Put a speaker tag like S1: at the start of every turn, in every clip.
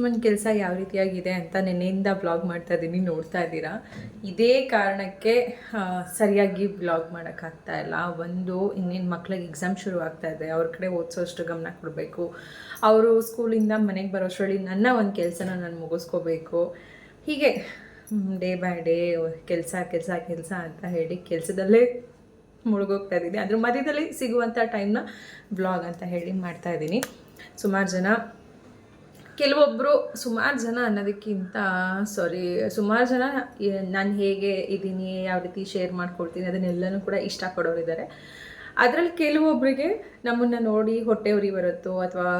S1: ರೇಷ್ಮನ್ ಕೆಲಸ ಯಾವ ರೀತಿಯಾಗಿದೆ ಅಂತ ನಿನ್ನೆಯಿಂದ ಬ್ಲಾಗ್ ಮಾಡ್ತಾ ಇದ್ದೀನಿ ನೋಡ್ತಾ ಇದ್ದೀರಾ? ಇದೇ ಕಾರಣಕ್ಕೆ ಸರಿಯಾಗಿ ಬ್ಲಾಗ್ ಮಾಡೋಕ್ಕಾಗ್ತಾ ಇಲ್ಲ. ಒಂದು, ಇನ್ನೇನು ಮಕ್ಳಿಗೆ ಎಕ್ಸಾಮ್ ಶುರು ಆಗ್ತಾ ಇದೆ, ಅವ್ರ ಕಡೆ ಓದಿಸೋಷ್ಟು ಗಮನ ಕೊಡಬೇಕು. ಅವರು ಸ್ಕೂಲಿಂದ ಮನೆಗೆ ಬರೋಷ್ಟರಲ್ಲಿ ನನ್ನ ಒಂದು ಕೆಲಸನ ನಾನು ಮುಗಿಸ್ಕೋಬೇಕು. ಹೀಗೆ ಡೇ ಬೈ ಡೇ ಕೆಲಸ ಕೆಲಸ ಕೆಲಸ ಅಂತ ಹೇಳಿ ಕೆಲಸದಲ್ಲೇ ಮುಳುಗೋಗ್ತಾ ಇದ್ದೀನಿ ಅದ್ರ ಮಧ್ಯದಲ್ಲಿ ಸಿಗುವಂಥ ಟೈಮ್ನ ಬ್ಲಾಗ್ ಅಂತ ಹೇಳಿ ಮಾಡ್ತಾ ಇದ್ದೀನಿ ಸುಮಾರು ಜನ ಕೆಲವೊಬ್ಬರು ಸುಮಾರು ಜನ ಅನ್ನೋದಕ್ಕಿಂತ ಸಾರಿ ಸುಮಾರು ಜನ ನಾನು ಹೇಗೆ ಇದ್ದೀನಿ ಯಾವ ರೀತಿ ಶೇರ್ ಮಾಡ್ಕೊಳ್ತೀನಿ ಅದನ್ನೆಲ್ಲನೂ ಕೂಡ ಇಷ್ಟಪಡೋರಿದ್ದಾರೆ ಅದರಲ್ಲಿ ಕೆಲವೊಬ್ಬರಿಗೆ ನಮ್ಮನ್ನು ನೋಡಿ ಹೊಟ್ಟೆ ಉರಿ ಬರುತ್ತೋ ಅಥವಾ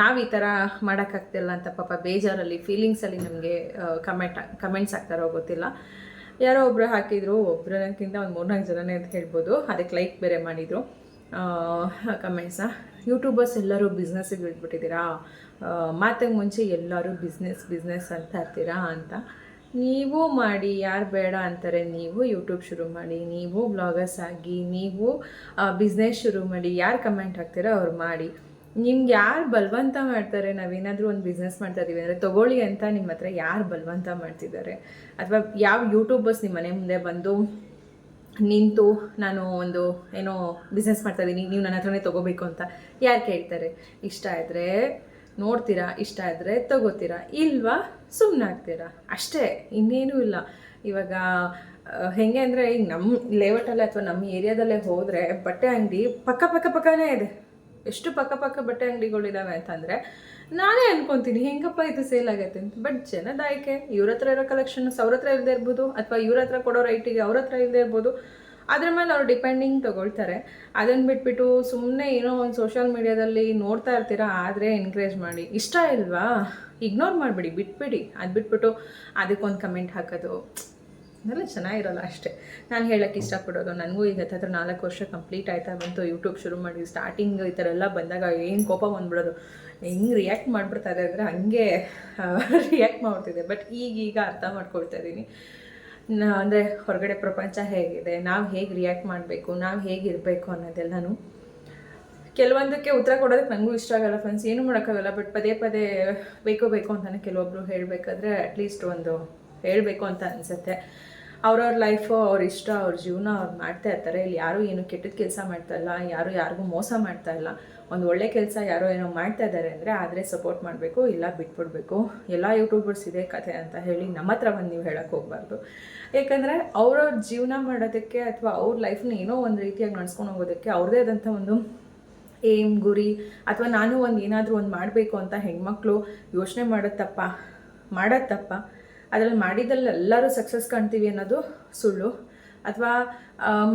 S1: ನಾವು ಈ ಥರ ಮಾಡೋಕ್ಕಾಗ್ತಿಲ್ಲ ಅಂತ ಪಾಪ ಬೇಜಾರಲ್ಲಿ ಫೀಲಿಂಗ್ಸಲ್ಲಿ ನಮಗೆ ಕಮೆಂಟ್ ಕಮೆಂಟ್ಸ್ ಆಗ್ತಾರೋ ಗೊತ್ತಿಲ್ಲ. ಯಾರೋ ಒಬ್ಬರು ಹಾಕಿದ್ರು ಒಬ್ಬರಕ್ಕಿಂತ ಒಂದು ಮೂರ್ನಾಲ್ಕು ಜನನೇ ಅಂತ ಹೇಳ್ಬೋದು. ಅದಕ್ಕೆ ಲೈಕ್ ಬೇರೆ ಮಾಡಿದರು. ಕಮೆಂಟ್ಸ ಯೂಟ್ಯೂಬರ್ಸ್ ಎಲ್ಲರೂ ಬಿಸ್ನೆಸ್ಸಿಗೆ ಇಳಿದ್ಬಿಟ್ಟಿದ್ದೀರಾ ಮಾತಿಗೆ ಮುಂಚೆ ಎಲ್ಲರೂ ಬಿಸ್ನೆಸ್ ಬಿಸ್ನೆಸ್ ಅಂತ ಇರ್ತೀರಾ ಅಂತ. ನೀವು ಮಾಡಿ, ಯಾರು ಬೇಡ ಅಂತಾರೆ ನೀವು ಯೂಟ್ಯೂಬ್ ಶುರು ಮಾಡಿ, ನೀವು ಬ್ಲಾಗರ್ಸ್ ಆಗಿ, ನೀವು ಬಿಸ್ನೆಸ್ ಶುರು ಮಾಡಿ, ಯಾರು ಕಮೆಂಟ್ ಹಾಕ್ತೀರೋ ಅವ್ರು ಮಾಡಿ. ನಿಮ್ಗೆ ಯಾರು ಬಲವಂತ ಮಾಡ್ತಾರೆ, ನಾವೇನಾದರೂ ಒಂದು ಬಿಸ್ನೆಸ್ ಮಾಡ್ತಾ ಇದ್ದೀವಿ ಅಂದರೆ ತಗೊಳ್ಳಿ ಅಂತ ನಿಮ್ಮ ಹತ್ರ ಯಾರು ಬಲವಂತ ಮಾಡ್ತಿದ್ದಾರೆ. ಅಥವಾ ಯಾವ ಯೂಟ್ಯೂಬರ್ಸ್ ನಿಮ್ಮ ಮನೆ ಮುಂದೆ ಬಂದು ನಿಂತು ನಾನು ಒಂದು ಏನೋ ಬಿಸ್ನೆಸ್ ಮಾಡ್ತಾ ಇದ್ದೀನಿ ನೀವು ನನ್ನ ಹತ್ರನೇ ತೊಗೋಬೇಕು ಅಂತ ಯಾರು ಕೇಳ್ತಾರೆ? ಇಷ್ಟ ಇದ್ದರೆ ನೋಡ್ತೀರಾ, ಇಷ್ಟ ಇದ್ದರೆ ತಗೋತೀರಾ, ಇಲ್ವಾ ಸುಮ್ಮನೆ ಆಗ್ತೀರಾ? ಅಷ್ಟೇ, ಇನ್ನೇನೂ ಇಲ್ಲ. ಇವಾಗ ಹೇಗೆ ಅಂದರೆ ಈಗ ನಮ್ಮ ಲೇಔಟಲ್ಲೇ ಅಥವಾ ನಮ್ಮ ಏರಿಯಾದಲ್ಲೇ ಹೋದರೆ ಬಟ್ಟೆ ಅಂಗಡಿ ಪಕ್ಕ ಪಕ್ಕ ಪಕ್ಕನೇ ಇದೆ. ಎಷ್ಟು ಪಕ್ಕ ಪಕ್ಕ ಬಟ್ಟೆ ಅಂಗಡಿಗಳಿದಾವೆ ಅಂತಂದರೆ ನಾನೇ ಅನ್ಕೊಂತೀನಿ, ಹೆಂಗಪ್ಪ ಇದು ಸೇಲ್ ಆಗೈತೆ ಅಂತ. ಬಟ್ ಜನದಾಯಕೆ ಇವ್ರ ಹತ್ರ ಇರೋ ಕಲೆಕ್ಷನ್ಸ್ ಅವ್ರ ಹತ್ರ ಇಲ್ಲದೆ ಇರ್ಬೋದು, ಅಥವಾ ಇವ್ರ ಹತ್ರ ಕೊಡೋ ರೈಟಿಗೆ ಅವ್ರ ಹತ್ರ ಇಲ್ಲದೆ ಇರ್ಬೋದು ಅದ್ರ ಮೇಲೆ ಅವ್ರು ಡಿಪೆಂಡಿಂಗ್ ತಗೊಳ್ತಾರೆ. ಅದನ್ನು ಬಿಟ್ಬಿಟ್ಟು ಸುಮ್ಮನೆ ಏನೋ ಒಂದು ಸೋಷಿಯಲ್ ಮೀಡಿಯಾದಲ್ಲಿ ನೋಡ್ತಾ ಇರ್ತೀರಾ, ಆದರೆ ಎನ್ಕರೇಜ್ ಮಾಡಿ. ಇಷ್ಟ ಇಲ್ವಾ? ಇಗ್ನೋರ್ ಮಾಡಿಬಿಡಿ, ಬಿಟ್ಬಿಡಿ. ಅದು ಬಿಟ್ಬಿಟ್ಟು ಅದಕ್ಕೊಂದು ಕಮೆಂಟ್ ಹಾಕೋದು. ಅದೆಲ್ಲ ಚೆನ್ನಾಗಿರಲ್ಲ ಅಷ್ಟೇ. ನಾನು ಹೇಳೋಕ್ಕೆ ಇಷ್ಟಪಡೋದು. ನನಗೂ ಈಗ ಹತ್ರ ನಾಲ್ಕು ವರ್ಷ ಕಂಪ್ಲೀಟ್ ಆಯ್ತಾ ಬಂತು. ಯೂಟ್ಯೂಬ್ ಶುರು ಮಾಡಿ ಸ್ಟಾರ್ಟಿಂಗ್ ಈ ಥರ ಎಲ್ಲ ಬಂದಾಗ ಏನು ಕೋಪ ಬಂದ್ಬಿಡೋದು. ಹೆಂಗೆ ರಿಯಾಕ್ಟ್ ಮಾಡಿಬಿಡ್ತಾರೆ ಅಂದರೆ ಹಂಗೆ ರಿಯಾಕ್ಟ್ ಮಾಡ್ತಿದ್ದೆ. ಬಟ್ ಈಗೀಗ ಅರ್ಥ ಮಾಡ್ಕೊಳ್ತಾ ಇದ್ದೀನಿ. ಅಂದರೆ ಹೊರಗಡೆ ಪ್ರಪಂಚ ಹೇಗಿದೆ, ನಾವು ಹೇಗೆ ರಿಯಾಕ್ಟ್ ಮಾಡಬೇಕು, ನಾವು ಹೇಗಿರಬೇಕು ಅನ್ನೋದೆಲ್ಲನೂ. ಕೆಲವೊಂದಕ್ಕೆ ಉತ್ತರ ಕೊಡೋದಕ್ಕೆ ನನಗೂ ಇಷ್ಟ ಆಗಲ್ಲ ಫ್ರೆಂಡ್ಸ್ ಏನೂ ಮಾಡೋಕ್ಕಾಗಲ್ಲ ಬಟ್ ಪದೇ ಪದೇ ಬೇಕೋ ಬೇಕು ಅಂತಾನೆ ಕೆಲವೊಬ್ರು ಹೇಳಬೇಕಾದ್ರೆ ಅಟ್ಲೀಸ್ಟ್ ಒಂದು ಹೇಳಬೇಕು ಅಂತ ಅನಿಸುತ್ತೆ. ಅವ್ರವ್ರ ಲೈಫು ಅವ್ರ ಇಷ್ಟ, ಅವ್ರ ಜೀವನ ಅವ್ರು ಮಾಡ್ತಾ ಇರ್ತಾರೆ. ಇಲ್ಲಿ ಯಾರೂ ಏನು ಕೆಟ್ಟದ ಕೆಲಸ ಮಾಡ್ತಾ ಇಲ್ಲ, ಯಾರು ಯಾರಿಗೂ ಮೋಸ ಮಾಡ್ತಾ ಇಲ್ಲ. ಒಂದು ಒಳ್ಳೆ ಕೆಲಸ ಯಾರೋ ಏನೋ ಮಾಡ್ತಾ ಇದ್ದಾರೆ ಅಂದರೆ ಆದರೆ ಸಪೋರ್ಟ್ ಮಾಡಬೇಕು, ಇಲ್ಲ ಬಿಟ್ಬಿಡ್ಬೇಕು. ಎಲ್ಲ ಯೂಟ್ಯೂಬರ್ಸ್ ಇದೇ ಕಥೆ ಅಂತ ಹೇಳಿ ನಮ್ಮ ಹತ್ರ ಬಂದು ನೀವು ಹೇಳಕ್ಕೆ ಹೋಗ್ಬಾರ್ದು. ಯಾಕಂದರೆ ಅವ್ರವ್ರ ಜೀವನ ಮಾಡೋದಕ್ಕೆ ಅಥವಾ ಅವ್ರ ಲೈಫ್ನ ಏನೋ ಒಂದು ರೀತಿಯಾಗಿ ನಡ್ಸ್ಕೊಂಡು ಹೋಗೋದಕ್ಕೆ ಅವ್ರದೇ ಆದಂಥ ಒಂದು ಏಮ್ ಗುರಿ, ಅಥವಾ ನಾನು ಒಂದು ಏನಾದರೂ ಒಂದು ಮಾಡಬೇಕು ಅಂತ ಹೆಣ್ಮಕ್ಳು ಯೋಚನೆ ಮಾಡೋದು ತಪ್ಪ ಮಾಡೋದು ತಪ್ಪ, ಅದರಲ್ಲಿ ಮಾಡಿದಲ್ಲಿ ಎಲ್ಲರೂ ಸಕ್ಸಸ್ ಕಾಣ್ತೀವಿ ಅನ್ನೋದು ಸುಳ್ಳು. ಅಥವಾ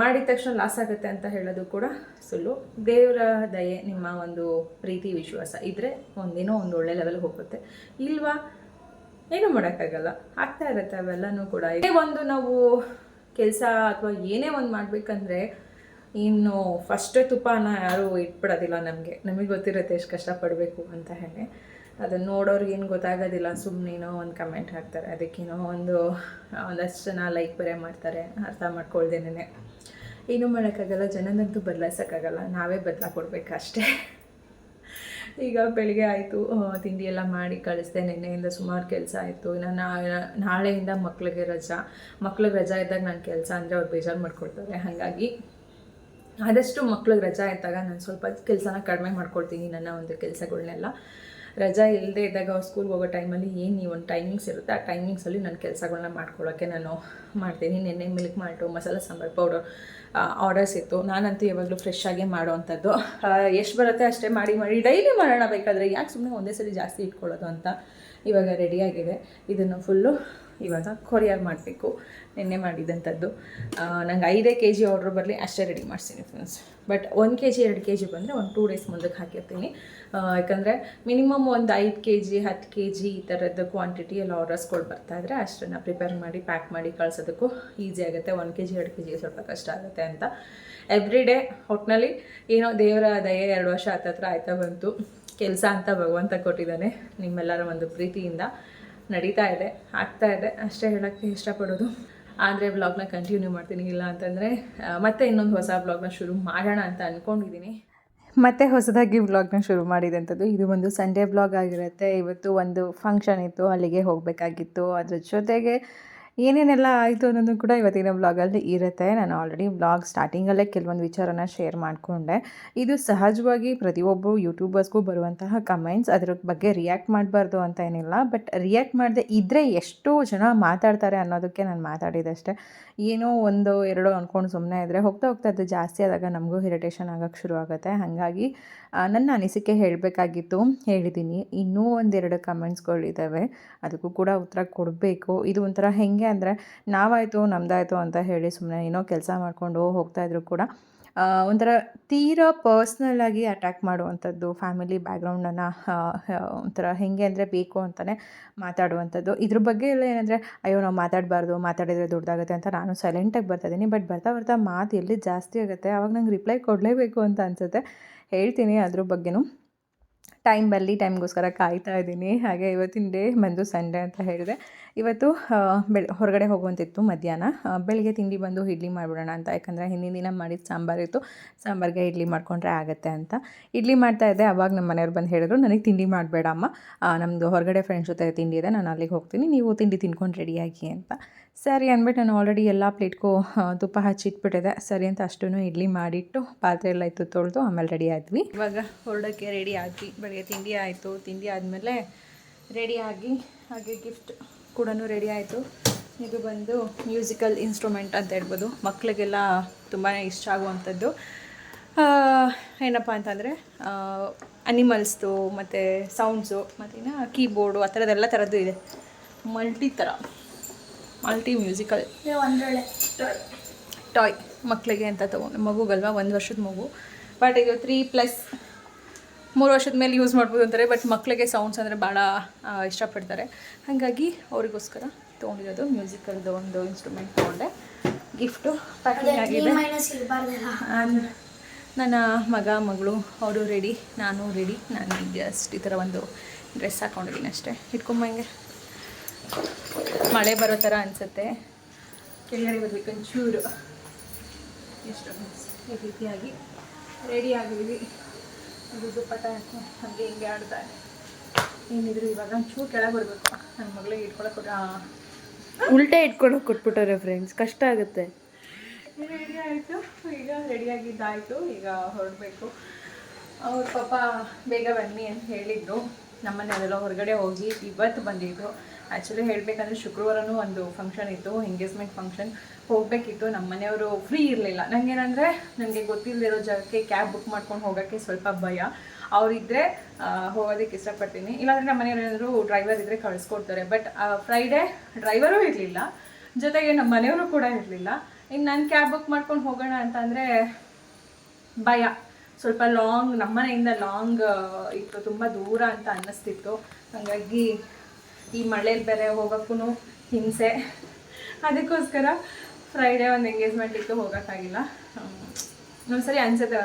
S1: ಮಾಡಿದ ತಕ್ಷಣ ಲಾಸ್ ಆಗುತ್ತೆ ಅಂತ ಹೇಳೋದು ಕೂಡ ಸುಳ್ಳು. ದೇವರ ದಯೆ ನಿಮ್ಮ ಒಂದು ಪ್ರೀತಿ, ವಿಶ್ವಾಸ ಇದ್ದರೆ ಒಂದೇನೋ ಒಂದು ಒಳ್ಳೆ ಲೆವೆಲ್ಗೆ ಹೋಗುತ್ತೆ. ಇಲ್ವಾ? ಏನೂ ಮಾಡೋಕ್ಕಾಗಲ್ಲ. ಆಗ್ತಾ ಇರುತ್ತೆ ಅವೆಲ್ಲನೂ ಕೂಡ. ಇದೇ ಒಂದು ನಾವು ಕೆಲಸ ಅಥವಾ ಏನೇ ಒಂದು ಮಾಡಬೇಕಂದ್ರೆ ಇನ್ನು ಫಸ್ಟೇ ತುಪ್ಪನ ಯಾರೂ ಇಟ್ಬಿಡೋದಿಲ್ಲ ನಮಗೆ. ನಮಗೆ ಗೊತ್ತಿರುತ್ತೆ ಎಷ್ಟು ಕಷ್ಟಪಡಬೇಕು ಅಂತ ಹೇಳಿ. ಅದನ್ನು ನೋಡೋರ್ಗೆ ಏನು ಗೊತ್ತಾಗೋದಿಲ್ಲ ಸುಮ್ಮನೇನೋ ಒಂದು ಕಮೆಂಟ್ ಹಾಕ್ತಾರೆ. ಅದಕ್ಕೇನೋ ಒಂದು, ಒಂದಷ್ಟು ಜನ ಲೈಕ್ ಬೇರೆ ಮಾಡ್ತಾರೆ, ಅರ್ಥ ಮಾಡ್ಕೊಳ್ದೇನೆ ಏನೂ ಮಾಡೋಕ್ಕಾಗಲ್ಲ, ಜನನಂತೂ ಬದಲಾಯಿಸೋಕ್ಕಾಗಲ್ಲ. ನಾವೇ ಬದಲಾ ಕೊಡಬೇಕಷ್ಟೇ. ಈಗ ಬೆಳಿಗ್ಗೆ ಆಯಿತು ತಿಂಡಿ ಎಲ್ಲ ಮಾಡಿ ಕಳಿಸ್ದೆ ನಿನ್ನೆಯಿಂದ ಸುಮಾರು ಕೆಲಸ ಆಯಿತು. ಇನ್ನು ನಾ- ನಾಳೆಯಿಂದ ಮಕ್ಳಿಗೆ ರಜಾ. ಮಕ್ಳಿಗೆ ರಜಾ ಇದ್ದಾಗ ನಾನು ಕೆಲಸ ಅಂದರೆ ಅವ್ರು ಬೇಜಾರು ಮಾಡ್ಕೊಳ್ತಾರೆ. ಹಾಗಾಗಿ ಆದಷ್ಟು ಮಕ್ಳಿಗೆ ರಜಾ ಇದ್ದಾಗ ನಾನು ಸ್ವಲ್ಪ ಕೆಲಸನ ಕಡಿಮೆ ಮಾಡ್ಕೊಳ್ತೀನಿ ನನ್ನ ಒಂದು ಕೆಲಸಗಳನ್ನೆಲ್ಲ ರಜಾ ಇಲ್ಲದೆ ಇದ್ದಾಗ ಅವ್ರು ಸ್ಕೂಲ್ಗೆ ಹೋಗೋ ಟೈಮಲ್ಲಿ ಏನು ಈ ಒಂದು ಟೈಮಿಂಗ್ಸ್ ಇರುತ್ತೆ, ಆ ಟೈಮಿಂಗ್ಸಲ್ಲಿ ನನ್ನ ಕೆಲಸಗಳನ್ನ ಮಾಡ್ಕೊಳ್ಳೋಕ್ಕೆ ನಾನು ಮಾಡ್ತೀನಿ. ನೆನ್ನೆ ಮಿಲ್ಕ್ ಮಾಲ್ಟು ಮಸಾಲೆ ಸಾಂಬಾರು ಪೌಡರ್ ಆರ್ಡರ್ಸ್ ಇತ್ತು. ನಾನಂತೂ ಯಾವಾಗಲೂ ಫ್ರೆಶ್ ಆಗೇ ಮಾಡೋವಂಥದ್ದು ಎಷ್ಟು ಬರುತ್ತೆ ಅಷ್ಟೇ ಮಾಡಿ ಮಾಡಿ ಡೈಲಿ ಮಾಡೋಣ ಬೇಕಾದರೆ ಯಾಕೆ ಸುಮ್ಮನೆ ಒಂದೇ ಸರಿ ಜಾಸ್ತಿ ಇಟ್ಕೊಳ್ಳೋದು ಅಂತ ಇವಾಗ ರೆಡಿಯಾಗಿದೆ ಇದನ್ನು ಫುಲ್ಲು ಇವಾಗ ಕೊರಿಯರ್ ಮಾಡಬೇಕು. ನಿನ್ನೆ ಮಾಡಿದಂಥದ್ದು. ನಂಗೆ ಐದೇ ಕೆ ಜಿ ಆರ್ಡ್ರ್ ಬರಲಿ, ಅಷ್ಟೇ ರೆಡಿ ಮಾಡ್ತೀನಿ ಫ್ರೆಂಡ್ಸ್ ಬಟ್ ಒಂದು ಕೆ ಜಿ ಎರಡು ಕೆ ಜಿ ಬಂದರೆ ಒಂದು ಟೂ ಡೇಸ್ ಮುಂದಕ್ಕೆ ಹಾಕಿರ್ತೀನಿ. ಯಾಕಂದರೆ ಮಿನಿಮಮ್ ಒಂದು ಐದು ಕೆ ಜಿ ಹತ್ತು ಕೆ ಜಿ ಈ ಥರದ್ದು ಕ್ವಾಂಟಿಟಿ ಎಲ್ಲ ಆರ್ಡರ್ಸ್ಗಳು ಬರ್ತಾ ಇದ್ರೆ ಅಷ್ಟನ್ನು ಪ್ರಿಪೇರ್ ಮಾಡಿ ಪ್ಯಾಕ್ ಮಾಡಿ ಕಳ್ಸೋದಕ್ಕೂ ಈಸಿ ಆಗುತ್ತೆ. ಒಂದು ಕೆ ಜಿ ಎರಡು ಕೆ ಜಿ ಸ್ವಲ್ಪ ಕಷ್ಟ ಆಗುತ್ತೆ ಅಂತ. ಎವ್ರಿ ಡೇ ಒಟ್ಟಿನಲ್ಲಿ ಏನೋ ದೇವರ ದಯೆ ಎರಡು ವರ್ಷ ಹತ್ತತ್ರ ಆಯ್ತಾ ಬಂತು. ಕೆಲಸ ಅಂತ ಭಗವಂತ ಕೊಟ್ಟಿದ್ದಾನೆ ನಿಮ್ಮೆಲ್ಲರ ಒಂದು ಪ್ರೀತಿಯಿಂದ. ನಡೀತಾ ಇದೆ, ಆಗ್ತಾ ಇದೆ. ಅಷ್ಟೇ ಹೇಳೋಕ್ಕೆ ಇಷ್ಟಪಡೋದು. ಆದರೆ ಬ್ಲಾಗ್ನ ಕಂಟಿನ್ಯೂ ಮಾಡ್ತೀನಿ, ಇಲ್ಲ ಅಂತಂದರೆ ಮತ್ತೆ ಇನ್ನೊಂದು ಹೊಸ ಬ್ಲಾಗ್ನ ಶುರು ಮಾಡೋಣ ಅಂತ ಅಂದ್ಕೊಂಡಿದ್ದೀನಿ ಮತ್ತೆ ಹೊಸದಾಗಿ ಬ್ಲಾಗ್ನ ಶುರು ಮಾಡಿದಂಥದ್ದು, ಇದು ಒಂದು ಸಂಡೇ ಬ್ಲಾಗ್ ಆಗಿರುತ್ತೆ. ಇವತ್ತು ಒಂದು ಫಂಕ್ಷನ್ ಇತ್ತು, ಅಲ್ಲಿಗೆ ಹೋಗಬೇಕಾಗಿತ್ತು. ಅದ್ರ ಜೊತೆಗೆ ಏನೇನೆಲ್ಲ ಆಯಿತು ಅನ್ನೋದು ಕೂಡ ಇವತ್ತಿನ ಬ್ಲಾಗಲ್ಲಿ ಇರುತ್ತೆ. ನಾನು ಆಲ್ರೆಡಿ ಬ್ಲಾಗ್ ಸ್ಟಾರ್ಟಿಂಗಲ್ಲೇ ಕೆಲವೊಂದು ವಿಚಾರನ ಶೇರ್ ಮಾಡಿಕೊಂಡೆ. ಇದು ಸಹಜವಾಗಿ ಪ್ರತಿಯೊಬ್ಬರು ಯೂಟ್ಯೂಬರ್ಸ್ಗೂ ಬರುವಂತಹ ಕಮೆಂಟ್ಸ್ ಅದ್ರ ಬಗ್ಗೆ ರಿಯಾಕ್ಟ್ ಮಾಡಬಾರ್ದು ಅಂತ ಏನಿಲ್ಲ. ಬಟ್ ರಿಯಾಕ್ಟ್ ಮಾಡದೆ ಇದ್ದರೆ ಎಷ್ಟು ಜನ ಮಾತಾಡ್ತಾರೆ ಅನ್ನೋದಕ್ಕೆ ನಾನು ಮಾತಾಡಿದಷ್ಟೇ ಏನೋ ಒಂದು, ಎರಡು ಅಂದ್ಕೊಂಡು ಸುಮ್ಮನೆ ಇದ್ದರೆ ಹೋಗ್ತಾ ಹೋಗ್ತಾ ಅದು ಜಾಸ್ತಿ ಆದಾಗ ನಮಗೂ ಇರಿಟೇಷನ್ ಆಗೋಕ್ಕೆ ಶುರು ಆಗುತ್ತೆ. ಹಾಗಾಗಿ ನನ್ನ ಅನಿಸಿಕೆ ಹೇಳಬೇಕಾಗಿತ್ತು. ಹೇಳಿದ್ದೀನಿ. ಇನ್ನೂ ಒಂದೆರಡು ಕಮೆಂಟ್ಸ್ಗಳಿದ್ದಾವೆ ಅದಕ್ಕೂ ಕೂಡ ಉತ್ತರ ಕೊಡಬೇಕು. ಇದು ಒಂಥರ ಹೆಂಗೆ ಅಂದರೆ ನಾವಾಯಿತು ನಮ್ಮದಾಯಿತು ಅಂತ ಹೇಳಿ ಸುಮ್ಮನೆ ಏನೋ ಕೆಲಸ ಮಾಡಿಕೊಂಡು ಹೋಗ್ತಾಯಿದ್ರು ಕೂಡ ಒಂಥರ ತೀರಾ ಪರ್ಸ್ನಲ್ಲಾಗಿ ಅಟ್ಯಾಕ್ ಮಾಡುವಂಥದ್ದು ಫ್ಯಾಮಿಲಿ ಬ್ಯಾಕ್ಗ್ರೌಂಡನ್ನು ಒಂಥರ ಹೆಂಗೆ ಅಂದರೆ ಬೇಕು ಅಂತಲೇ ಮಾತಾಡುವಂಥದ್ದು. ಇದ್ರ ಬಗ್ಗೆ ಎಲ್ಲ ಏನಂದರೆ, ಅಯ್ಯೋ, ನಾವು ಮಾತಾಡಬಾರ್ದು, ಮಾತಾಡಿದರೆ ದೊಡ್ಡದಾಗುತ್ತೆ ಅಂತ ನಾನು ಸೈಲೆಂಟಾಗಿ ಬರ್ತಾಯಿದ್ದೀನಿ ಬಟ್ ಬರ್ತಾ ಬರ್ತಾ ಮಾತು ಎಲ್ಲಿ ಜಾಸ್ತಿ ಆಗುತ್ತೆ, ಅವಾಗ ನಂಗೆ ರಿಪ್ಲೈ ಕೊಡಲೇಬೇಕು ಅಂತ ಅನಿಸುತ್ತೆ. ಹೇಳ್ತೀನಿ ಅದ್ರ ಬಗ್ಗೆನೂ. ಟೈಮ್ ಬರಲಿ ಟೈಮ್ಗೋಸ್ಕರ ಕಾಯ್ತಾ ಇದ್ದೀನಿ. ಹಾಗೆ ಇವತ್ತಿನ ಡೇ ಬಂದು ಸಂಡೇ ಅಂತ ಹೇಳಿದೆ. ಇವತ್ತು ಬೆಳ, ಹೊರಗಡೆ ಹೋಗುವಂತಿತ್ತು ಮಧ್ಯಾಹ್ನ. ಬೆಳಗ್ಗೆ ತಿಂಡಿ ಬಂದು ಇಡ್ಲಿ ಮಾಡಿಬಿಡೋಣ ಅಂತ. ಯಾಕಂದರೆ ಹಿಂದಿನ ದಿನ ಮಾಡಿದ ಸಾಂಬಾರಿತ್ತು ಸಾಂಬಾರಿಗೆ ಇಡ್ಲಿ ಮಾಡ್ಕೊಂಡ್ರೆ ಆಗುತ್ತೆ ಅಂತ. ಇಡ್ಲಿ ಮಾಡ್ತಾ ಇದ್ದೆ. ಅವಾಗ ನಮ್ಮ ಮನೆಯವ್ರು ಬಂದು ಹೇಳಿದ್ರು, ನನಗೆ ತಿಂಡಿ ಮಾಡಬೇಡ ಅಮ್ಮ ನಮ್ಮದು ಹೊರಗಡೆ ಫ್ರೆಂಡ್ಸ್ ಜೊತೆ ತಿಂಡಿ ಇದೆ. ನಾನು ಅಲ್ಲಿಗೆ ಹೋಗ್ತೀನಿ. ನೀವು ತಿಂಡಿ ತಿನ್ಕೊಂಡು ರೆಡಿಯಾಗಿ ಅಂತ. ಸರಿ ಅಂದ್ಬಿಟ್ಟು ನಾನು ಆಲ್ರೆಡಿ ಎಲ್ಲ ಪ್ಲೇಟ್ಗೂ ತುಪ್ಪ ಹಚ್ಚಿಟ್ಬಿಟ್ಟಿದೆ. ಸರಿ ಅಂತ ಅಷ್ಟೂ ಇಡ್ಲಿ ಮಾಡಿಟ್ಟು ಪಾತ್ರೆ ಎಲ್ಲ ಇತ್ತು ತೊಳೆದು ಆಮೇಲೆ ರೆಡಿ ಆದ್ವಿ. ಇವಾಗ ಹೊರಡೋಕ್ಕೆ ರೆಡಿ ಆದ್ವಿ. ಬೆಳಗ್ಗೆ ತಿಂಡಿ ಆಯಿತು. ತಿಂಡಿ ಆದಮೇಲೆ ರೆಡಿ ಆಗಿ ಹಾಗೆ ಗಿಫ್ಟ್ ಕೂಡ ರೆಡಿ ಆಯಿತು. ಇದು ಬಂದು ಮ್ಯೂಸಿಕಲ್ ಇನ್ಸ್ಟ್ರೂಮೆಂಟ್ ಅಂತ ಹೇಳ್ಬೋದು. ಮಕ್ಕಳಿಗೆಲ್ಲ ತುಂಬಾ ಇಷ್ಟ ಆಗುವಂಥದ್ದು. ಏನಪ್ಪ ಅಂತಂದರೆ ಅನಿಮಲ್ಸ್ದು ಮತ್ತು ಸೌಂಡ್ಸು ಮತ್ತು ಕೀಬೋರ್ಡು ಆ ಥರದ್ದೆಲ್ಲ ಥರದ್ದು ಇದೆ. ಮಲ್ಟಿ ಥರ ಮಲ್ಟಿ ಮ್ಯೂಸಿಕಲ್ ಟಾಯ್. ಮಕ್ಕಳಿಗೆ ಅಂತ ತೊಗೊಂಡು ಮಗುಗಲ್ವಾ ಒಂದು ವರ್ಷದ ಮಗು. ಬಟ್ ಇದು ತ್ರೀ ಪ್ಲಸ್ ಮೂರು ವರ್ಷದ ಮೇಲೆ ಯೂಸ್ ಮಾಡ್ಬೋದು ಅಂತಾರೆ ಬಟ್ ಮಕ್ಕಳಿಗೆ ಸೌಂಡ್ಸ್ ಅಂದರೆ ಭಾಳ ಇಷ್ಟಪಡ್ತಾರೆ. ಹಾಗಾಗಿ ಅವರಿಗೋಸ್ಕರ ತೊಗೊಂಡಿರೋದು ಮ್ಯೂಸಿಕಲ್ದು ಒಂದು ಇನ್ಸ್ಟ್ರೂಮೆಂಟ್ ತೊಗೊಂಡೆ. ಗಿಫ್ಟು ಪ್ಯಾಕಿಂಗ್ ಆಗಿದೆ. ನನ್ನ ಮಗ ಮಗಳು ಅವರು ರೆಡಿ ನಾನು ರೆಡಿ ನಾನು ಜಸ್ಟ್ ಈ ಥರ ಒಂದು ಡ್ರೆಸ್ ಹಾಕ್ಕೊಂಡಿದ್ದೀನಿ ಅಷ್ಟೇ. ಇಟ್ಕೊಂಬಂಗೆ ಮಳೆ ಬರೋ ಥರ ಅನಿಸುತ್ತೆ. ಕೆಳಗಡೆ ಬರ್ಬೇಕು ಒಂಚೂರು ಎಷ್ಟು ಈ ರೀತಿಯಾಗಿ ರೆಡಿ ಆಗಿದ್ದೀವಿ. ಇದು ದುಪ್ಪಟ್ಟ ಹಾಕಿ ಹಾಗೆ ಹಿಂಗೆ ಆಡ್ತಾರೆ ಏನಿದ್ರು ಇವಾಗ ಒಂಚೂರು ಕೆಳಗೆ ಬರಬೇಕು. ನನ್ನ ಮಗಳಿಗೆ ಇಟ್ಕೊಳಕ್ಕೆ
S2: ಉಲ್ಟೆ ಇಟ್ಕೊಂಡು ಕೊಟ್ಬಿಟ್ಟವ್ರೆ ಫ್ರೆಂಡ್ಸ್ ಕಷ್ಟ ಆಗುತ್ತೆ.
S1: ರೆಡಿ ಆಯಿತು. ಈಗ ರೆಡಿಯಾಗಿದ್ದಾಯಿತು ಈಗ ಹೊರಡಬೇಕು. ಅವ್ರ ಪಾಪ ಬೇಗ ಬನ್ನಿ ಅಂತ ಹೇಳಿದ್ದು ನಮ್ಮನೆಯಲ್ಲೆಲ್ಲ ಹೊರಗಡೆ ಹೋಗಿ ಇವತ್ತು ಬಂದಿದ್ದು. ಆ್ಯಕ್ಚುಲಿ ಹೇಳಬೇಕಂದ್ರೆ ಶುಕ್ರವಾರನೂ ಒಂದು ಫಂಕ್ಷನ್ ಇತ್ತು ಎಂಗೇಜ್ಮೆಂಟ್ ಫಂಕ್ಷನ್ ಹೋಗಬೇಕಿತ್ತು ನಮ್ಮ ಮನೆಯವರು ಫ್ರೀ ಇರಲಿಲ್ಲ. ನನಗೇನಂದರೆ ನನಗೆ ಗೊತ್ತಿಲ್ಲದಿರೋ ಜಾಗಕ್ಕೆ ಕ್ಯಾಬ್ ಬುಕ್ ಮಾಡ್ಕೊಂಡು ಹೋಗೋಕ್ಕೆ ಸ್ವಲ್ಪ ಭಯ. ಅವರಿದ್ದರೆ ಹೋಗೋದಕ್ಕೆ ಇಷ್ಟಪಡ್ತೀನಿ. ಇಲ್ಲಾಂದರೆ ನಮ್ಮ ಮನೆಯವ್ರು ಏನಾದರೂ ಡ್ರೈವರ್ ಇದ್ದರೆ ಕಳಿಸ್ಕೊಡ್ತಾರೆ. ಬಟ್ ಫ್ರೈಡೇ ಡ್ರೈವರೂ ಇರಲಿಲ್ಲ. ಜೊತೆಗೆ ನಮ್ಮ ಮನೆಯವರು ಕೂಡ ಇರಲಿಲ್ಲ. ಇನ್ನು ನಾನು ಕ್ಯಾಬ್ ಬುಕ್ ಮಾಡ್ಕೊಂಡು ಹೋಗೋಣ ಅಂತಂದರೆ ಭಯ. ಸ್ವಲ್ಪ ಲಾಂಗ್ ನಮ್ಮ ಮನೆಯಿಂದ ಲಾಂಗ್ ಇತ್ತು. ತುಂಬ ದೂರ ಅಂತ ಅನ್ನಿಸ್ತಿತ್ತು. ಹಾಗಾಗಿ ಈ ಮಳೇಲಿ ಬೇರೆ ಹೋಗೋಕ್ಕೂ ಹಿಂಸೆ. ಅದಕ್ಕೋಸ್ಕರ ಫ್ರೈಡೇ ಒಂದು ಎಂಗೇಜ್ಮೆಂಟ್ ಇತ್ತು, ಹೋಗೋಕ್ಕಾಗಿಲ್ಲ. ಒಂದ್ಸರಿ ಅನ್ಸುತ್ತೆ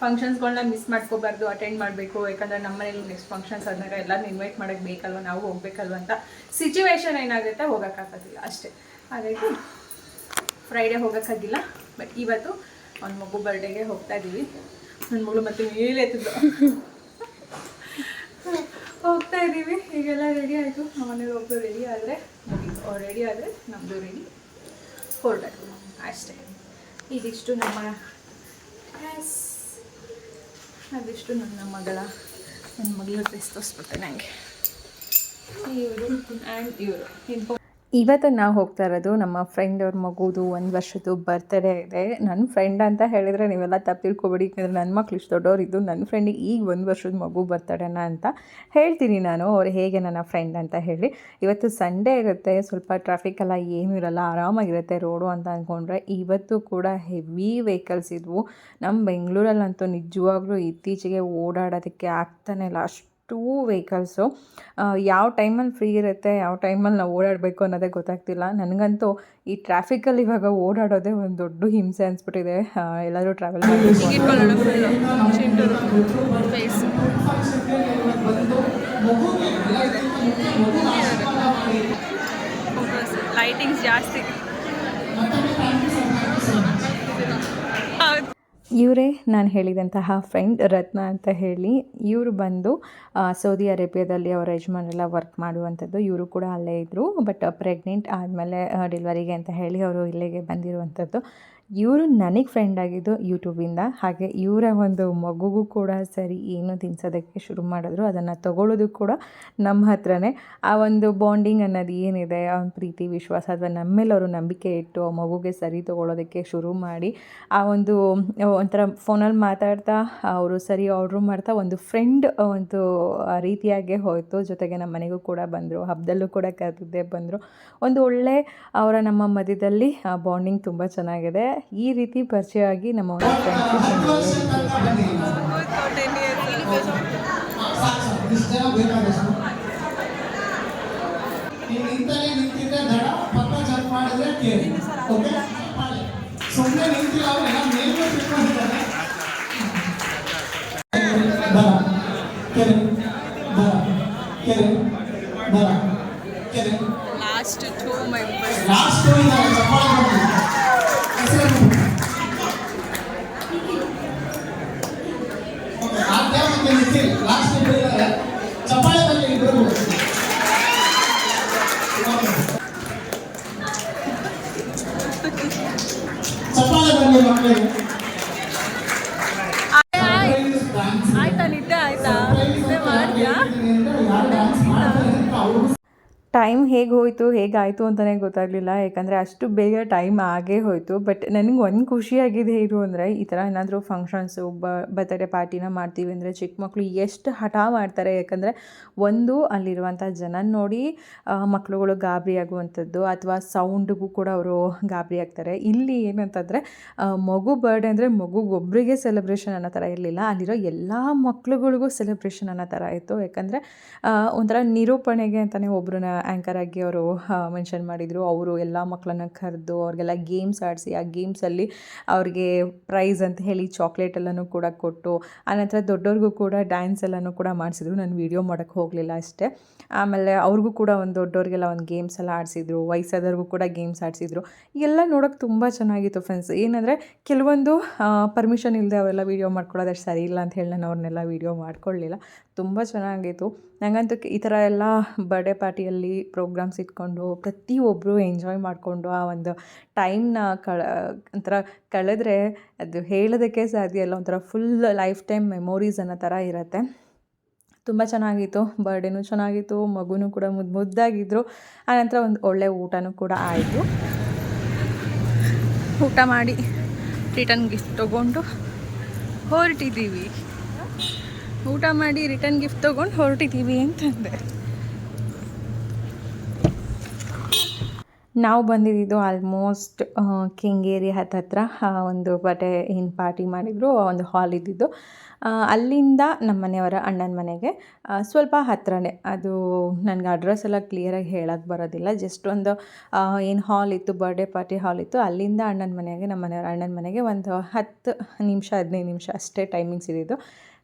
S1: ಫಂಕ್ಷನ್ಸ್ಗಳನ್ನ ಮಿಸ್ ಮಾಡ್ಕೋಬಾರ್ದು ಅಟೆಂಡ್ ಮಾಡಬೇಕು, ಯಾಕಂದರೆ ನಮ್ಮ ಮನೇಲಿ ನೆಕ್ಸ್ಟ್ ಫಂಕ್ಷನ್ಸ್ ಆದಾಗ ಎಲ್ಲರೂ ಇನ್ವೈಟ್ ಮಾಡೋಕ್ಕೆ ಬೇಕಲ್ವ, ನಾವು ಹೋಗ್ಬೇಕಲ್ವ ಅಂತ. ಸಿಚುವೇಶನ್ ಏನಾಗುತ್ತೆ, ಹೋಗೋಕ್ಕಾಗೋದಿಲ್ಲ, ಅಷ್ಟೇ. ಹಾಗಾಗಿ ಫ್ರೈಡೇ ಹೋಗೋಕ್ಕಾಗಿಲ್ಲ ಬಟ್ ಇವತ್ತು ಅವ್ನ ಮಗು ಬರ್ಡೇಗೆ ಹೋಗ್ತಾ ಇದ್ದೀವಿ ನನ್ನ ಮಗಳು ಮತ್ತೆ ಮೇಲೆ ಎತ್ತಿದ್ದು ಹೋಗ್ತಾ ಇದ್ದೀವಿ. ಈಗೆಲ್ಲ ರೆಡಿ ಆಯಿತು. ನಮ್ಮ ಮನೇಲಿ ಒಬ್ಬರು ರೆಡಿ ಆದರೆ ಮುಗೀತು ಅವ್ರು ರೆಡಿ ಆದರೆ ನಮ್ಮದು ರೆಡಿ ಹೊರಟಾಯ್ತು ಅಷ್ಟೇ. ಇದಿಷ್ಟು ನಮ್ಮ ಅದಿಷ್ಟು ನನ್ನ ಮಗಳ ನನ್ನ ಮಗಳ ಡ್ರೆಸ್ ತೋರಿಸ್ಬಿಟ್ಟೆ ನನಗೆ ಇವರು ಆ್ಯಂಡ್ ಇವರು. ಇನ್ಫೋ ಇವತ್ತು ನಾವು ಹೋಗ್ತಾ ಇರೋದು ನಮ್ಮ ಫ್ರೆಂಡ್ ಅವ್ರ ಮಗುದು ಒಂದು ವರ್ಷದ್ದು ಬರ್ತಡೇ ಇದೆ. ನನ್ನ ಫ್ರೆಂಡ್ ಅಂತ ಹೇಳಿದರೆ ನೀವೆಲ್ಲ ತಪ್ಪು ತಿಳ್ಕೊಬೇಡಿ. ಯಾಕಂದರೆ ನನ್ನ ಮಕ್ಳು ಇಷ್ಟು ದೊಡ್ಡವ್ರು ಇದ್ದು ನನ್ನ ಫ್ರೆಂಡಿಗೆ ಈಗ ಒಂದು ವರ್ಷದ ಮಗು ಬರ್ತಡೇನ ಅಂತ ಹೇಳ್ತೀನಿ ನಾನು. ಅವ್ರು ಹೇಗೆ ನನ್ನ ಫ್ರೆಂಡ್ ಅಂತ ಹೇಳಿ. ಇವತ್ತು ಸಂಡೇ ಇರುತ್ತೆ, ಸ್ವಲ್ಪ ಟ್ರಾಫಿಕ್ ಎಲ್ಲ ಏನೂ ಇರಲ್ಲ, ಆರಾಮಾಗಿರುತ್ತೆ ರೋಡು ಅಂತ ಅಂದ್ಕೊಂಡ್ರೆ ಇವತ್ತು ಕೂಡ ಹೆವಿ ವೆಹಿಕಲ್ಸ್ ಇದ್ವು. ನಮ್ಮ ಬೆಂಗಳೂರಲ್ಲಂತೂ ನಿಜವಾಗ್ಲೂ ಇತ್ತೀಚೆಗೆ ಓಡಾಡೋದಕ್ಕೆ ಆಗ್ತಾನೆ ಇಲ್ಲ. Two vehicles. ಯಾವ ಟೈಮಲ್ಲಿ ಫ್ರೀ ಇರುತ್ತೆ, ಯಾವ ಟೈಮಲ್ಲಿ ನಾವು ಓಡಾಡಬೇಕು ಅನ್ನೋದೇ ಗೊತ್ತಾಗ್ತಿಲ್ಲ. ನನಗಂತೂ ಈ ಟ್ರಾಫಿಕಲ್ಲಿ ಇವಾಗ ಓಡಾಡೋದೇ ಒಂದು ದೊಡ್ಡ ಹಿಂಸೆ ಅನಿಸ್ಬಿಟ್ಟಿದೆ. ಎಲ್ಲರೂ ಟ್ರಾವೆಲ್ ಲೈಟಿಂಗ್ಸ್ ಜಾಸ್ತಿ. ಇವರೇ ನಾನು ಹೇಳಿದಂತಹ ಫ್ರೆಂಡ್ ರತ್ನ ಅಂತ ಹೇಳಿ, ಇವರು ಬಂದು ಸೌದಿ ಅರೇಬಿಯಾದಲ್ಲಿ ಅವರ ಯಜಮಾನೆಲ್ಲ ವರ್ಕ್ ಮಾಡುವಂಥದ್ದು ಇವರು ಕೂಡ ಅಲ್ಲೇ ಇದ್ದರು ಬಟ್ ಪ್ರೆಗ್ನೆಂಟ್ ಆದಮೇಲೆ ಡೆಲಿವರಿಗೆ ಅಂತ ಹೇಳಿ ಅವರು ಇಲ್ಲಿಗೆ ಬಂದಿರುವಂಥದ್ದು. ಇವರು ನನಗೆ ಫ್ರೆಂಡ್ ಆಗಿದ್ದು ಯೂಟ್ಯೂಬಿಂದ ಹಾಗೆ ಇವರ ಒಂದು ಮಗುಗೂ ಕೂಡ ಸರಿ ಏನು ತಿನ್ಸೋದಕ್ಕೆ ಶುರು ಮಾಡಿದ್ರು. ಅದನ್ನು ತಗೊಳ್ಳೋದು ಕೂಡ ನಮ್ಮ ಹತ್ರನೇ. ಆ ಒಂದು ಬಾಂಡಿಂಗ್ ಅನ್ನೋದು ಏನಿದೆ, ಆ ಪ್ರೀತಿ, ವಿಶ್ವಾಸ ಅಥವಾ ನಮ್ಮ ಮೇಲೆ ಅವರು ನಂಬಿಕೆ ಇಟ್ಟು ಆ ಮಗುಗೆ ಸರಿ ತೊಗೊಳೋದಕ್ಕೆ ಶುರು ಮಾಡಿ, ಆ ಒಂದು, ಒಂಥರ ಫೋನಲ್ಲಿ ಮಾತಾಡ್ತಾ, ಅವರು ಸರಿ ಆರ್ಡ್ರ್ ಮಾಡ್ತಾ ಒಂದು ಫ್ರೆಂಡ್ ಒಂದು ರೀತಿಯಾಗೆ ಹೋಯಿತು. ಜೊತೆಗೆ ನಮ್ಮ ಮನೆಗೂ ಕೂಡ ಬಂದರು ಹಬ್ಬದಲ್ಲೂ ಕೂಡ ಕರೆದಿದ್ದೇ ಬಂದರು. ಒಂದು ಒಳ್ಳೆ ಅವರ ನಮ್ಮ ಮಧ್ಯದಲ್ಲಿ, ಆ ಬಾಂಡಿಂಗ್ ತುಂಬ ಚೆನ್ನಾಗಿದೆ. ಈ ರೀತಿ ಪರಿಚಯ ಆಗಿ ನಮ್ಮ ಒಂದು
S3: ಇಷ್ಟು ಜನ yeah?
S1: ಟೈಮ್ ಹೇಗೆ ಹೋಯಿತು ಹೇಗಾಯಿತು ಅಂತಲೇ ಗೊತ್ತಾಗಲಿಲ್ಲ. ಯಾಕಂದರೆ ಅಷ್ಟು ಬೇಗ ಟೈಮ್ ಆಗೇ ಹೋಯಿತು. ಬಟ್ ನನಗೆ ಒಂದು ಖುಷಿಯಾಗಿದೆ ಇದು ಅಂದರೆ, ಈ ಥರ ಏನಾದರೂ ಫಂಕ್ಷನ್ಸು ಬರ್ತಡೇ ಪಾರ್ಟಿನ ಮಾಡ್ತೀವಿ ಅಂದರೆ ಚಿಕ್ಕ ಮಕ್ಕಳು ಎಷ್ಟು ಹಠ ಮಾಡ್ತಾರೆ. ಯಾಕಂದರೆ ಒಂದು ಅಲ್ಲಿರುವಂಥ ಜನ ನೋಡಿ ಮಕ್ಕಳುಗಳು ಗಾಬರಿ ಆಗುವಂಥದ್ದು ಅಥವಾ ಸೌಂಡ್ಗೂ ಕೂಡ ಅವರು ಗಾಬರಿ ಆಗ್ತಾರೆ. ಇಲ್ಲಿ ಏನಂತಂದರೆ ಮಗು ಬರ್ಡೇ ಅಂದರೆ ಮಗುಗೊಬ್ಬರಿಗೆ ಸೆಲೆಬ್ರೇಷನ್ ಅನ್ನೋ ಥರ ಇರಲಿಲ್ಲ. ಅಲ್ಲಿರೋ ಎಲ್ಲ ಮಕ್ಕಳುಗಳಿಗೂ ಸೆಲೆಬ್ರೇಷನ್ ಅನ್ನೋ ಥರ ಇತ್ತು. ಯಾಕಂದರೆ ಒಂಥರ ನಿರೂಪಣೆಗೆ ಅಂತಲೇ ಒಬ್ಬರನ್ನ ಆ್ಯಂಕರ್ ಆಗಿ ಅವರು ಮೆನ್ಷನ್ ಮಾಡಿದರು. ಅವರು ಎಲ್ಲ ಮಕ್ಕಳನ್ನ ಕರೆದು ಅವ್ರಿಗೆಲ್ಲ ಗೇಮ್ಸ್ ಆಡಿಸಿ, ಆ ಗೇಮ್ಸಲ್ಲಿ ಅವ್ರಿಗೆ ಪ್ರೈಸ್ ಅಂತ ಹೇಳಿ ಚಾಕ್ಲೇಟ್ ಎಲ್ಲನೂ ಕೂಡ ಕೊಟ್ಟು, ಆನಂತರ ದೊಡ್ಡವ್ರಿಗೂ ಕೂಡ ಡ್ಯಾನ್ಸ್ ಎಲ್ಲನೂ ಕೂಡ ಮಾಡಿಸಿದ್ರು. ನಾನು ವೀಡಿಯೋ ಮಾಡೋಕ್ಕೆ ಹೋಗಲಿಲ್ಲ ಅಷ್ಟೇ. ಆಮೇಲೆ ಅವ್ರಿಗೂ ಕೂಡ ಒಂದು ದೊಡ್ಡವ್ರಿಗೆಲ್ಲ ಒಂದು ಗೇಮ್ಸ್ ಎಲ್ಲ ಆಡಿಸಿದ್ರು. ವಯಸ್ಸಾದವ್ರಿಗೂ ಕೂಡ ಗೇಮ್ಸ್ ಆಡಿಸಿದ್ರು. ಎಲ್ಲ ನೋಡೋಕ್ಕೆ ತುಂಬ ಚೆನ್ನಾಗಿತ್ತು ಫ್ರೆಂಡ್ಸ್ ಏನಂದರೆ ಕೆಲವೊಂದು ಪರ್ಮಿಷನ್ ಇಲ್ಲದೆ ಅವೆಲ್ಲ ವೀಡಿಯೋ ಮಾಡ್ಕೊಳ್ಳೋದು ಅಷ್ಟು ಸರಿ ಇಲ್ಲ ಅಂತ ಹೇಳಿ ನಾನು ಅವ್ರನ್ನೆಲ್ಲ ವೀಡಿಯೋ ಮಾಡ್ಕೊಳ್ಳಿಲ್ಲ. ತುಂಬ ಚೆನ್ನಾಗಿತ್ತು. ನನಗಂತೂ ಈ ಥರ ಎಲ್ಲ ಬರ್ಡೇ ಪಾರ್ಟಿಯಲ್ಲಿ ಪ್ರೋಗ್ರಾಮ್ಸ್ ಇಟ್ಕೊಂಡು ಪ್ರತಿಯೊಬ್ಬರು ಎಂಜಾಯ್ ಮಾಡಿಕೊಂಡು ಆ ಒಂದು ಟೈಮ್ನ ಕಳ, ಒಂಥರ ಕಳೆದ್ರೆ ಅದು ಹೇಳೋದಕ್ಕೆ ಸಾಧ್ಯ ಇಲ್ಲ. ಒಂಥರ ಫುಲ್ ಲೈಫ್ ಟೈಮ್ ಮೆಮೊರೀಸ್ ಅನ್ನೋ ಥರ ಇರುತ್ತೆ. ತುಂಬ ಚೆನ್ನಾಗಿತ್ತು. ಬರ್ಡೇನೂ ಚೆನ್ನಾಗಿತ್ತು. ಮಗುನೂ ಕೂಡ ಮುದ್ದು ಮುದ್ದಾಗಿದ್ದರು ಆನಂತರ ಒಂದು ಒಳ್ಳೆ ಊಟನೂ ಕೂಡ ಆಯಿತು. ಊಟ ಮಾಡಿ ರಿಟರ್ನ್ ಗಿಫ್ಟ್ ತೊಗೊಂಡು ಹೊರಟಿದ್ದೀವಿ. ಊಟ ಮಾಡಿ ರಿಟರ್ನ್ ಗಿಫ್ಟ್ ತೊಗೊಂಡು ಹೊರಟಿದ್ದೀವಿ ಅಂತಂದೆ. ನಾವು ಬಂದಿದ್ದು ಆಲ್ಮೋಸ್ಟ್ ಕೆಂಗೇರಿ ಹತ್ತತ್ರ ಒಂದು ಬಟ್ಟೆ ಏನು ಪಾರ್ಟಿ ಮಾಡಿದ್ರು ಒಂದು ಹಾಲ್ ಇದ್ದಿದ್ದು. ಅಲ್ಲಿಂದ ನಮ್ಮ ಮನೆಯವರ ಅಣ್ಣನ ಮನೆಗೆ ಸ್ವಲ್ಪ ಹತ್ತಿರನೇ ಅದು ನನಗೆ ಅಡ್ರೆಸ್ ಎಲ್ಲ ಕ್ಲಿಯರಾಗಿ ಹೇಳಕ್ಕೆ ಬರೋದಿಲ್ಲ. ಜಸ್ಟ್ ಒಂದು ಏನು ಹಾಲ್ ಇತ್ತು ಬರ್ಡೇ ಪಾರ್ಟಿ ಹಾಲ್ ಇತ್ತು. ಅಲ್ಲಿಂದ ಅಣ್ಣನ ಮನೆಗೆ ನಮ್ಮ ಮನೆಯವರ ಅಣ್ಣನ ಮನೆಗೆ ಒಂದು ಹತ್ತು ನಿಮಿಷ, ಹದಿನೈದು ನಿಮಿಷ ಅಷ್ಟೇ ಟೈಮಿಂಗ್ಸ್ ಇದ್ದಿದ್ದು.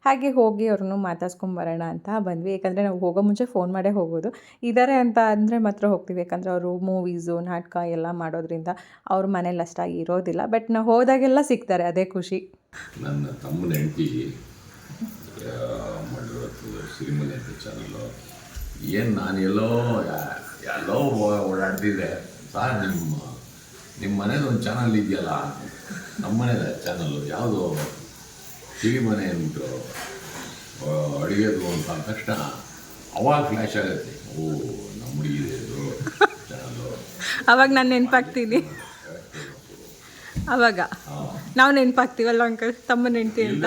S1: ಹಾಗೆ ಹೋಗಿ ಅವ್ರನ್ನು ಮಾತಾಡ್ಸ್ಕೊಂಬರೋಣ ಅಂತ ಬಂದ್ವಿ. ಯಾಕಂದರೆ ನಾವು ಹೋಗೋ ಮುಂಚೆ ಫೋನ್ ಮಾಡೇ ಹೋಗೋದು. ಇದ್ದಾರೆ ಅಂತ ಅಂದರೆ ಮಾತ್ರ ಹೋಗ್ತೀವಿ. ಯಾಕಂದರೆ ಅವರು ಮೂವೀಸು ನಾಟಕ ಎಲ್ಲ ಮಾಡೋದ್ರಿಂದ ಅವ್ರ ಮನೇಲಿ ಅಷ್ಟಾಗಿ ಇರೋದಿಲ್ಲ. ಬಟ್ ನಾವು ಹೋದಾಗೆಲ್ಲ ಸಿಗ್ತಾರೆ, ಅದೇ ಖುಷಿ.
S4: ನನ್ನ ತಮ್ಮನ ಹೆಂಡತಿ ಮಾಡಿರೋದು ಸಿರಿಮನೆ ಅಂತ ಚಾನಲ್ಲು ಏನು ನಾನು ಎಲ್ಲೋ ಎಲ್ಲೋ ಓಡಾಡ್ತಿದ್ದೆ. ಸರ್, ನಿಮ್ಮ ನಿಮ್ಮ ಮನೇಲಿ ಒಂದು ಚಾನಲ್ ಇದೆಯಲ್ಲ? ನಮ್ಮ ಮನೇದ ಚಾನಲ್ಲು ಯಾವುದು? ಸಿರಿ ಮನೆ ಉಂಟು ಅಡುಗೆದು ಅಂತ ಅಂದ ತಕ್ಷಣ ಅವಾಗ ಫ್ಲ್ಯಾಶ್ ಆಗುತ್ತೆ. ಓ ನಮ್ಮ ಹುಡುಗಿದೆ ಇದು ಚಾನಲ್ಲು
S1: ಅವಾಗ ನಾನು ನೆನಪಾಗ್ತೀನಿ. ಅವಾಗ. ನಾವು ನೆನಪಾಗ್ತೀವಲ್ಲ ಅಂಕಲ್? ತಮ್ಮ ಹೆಂಡತಿ ಅಂತ?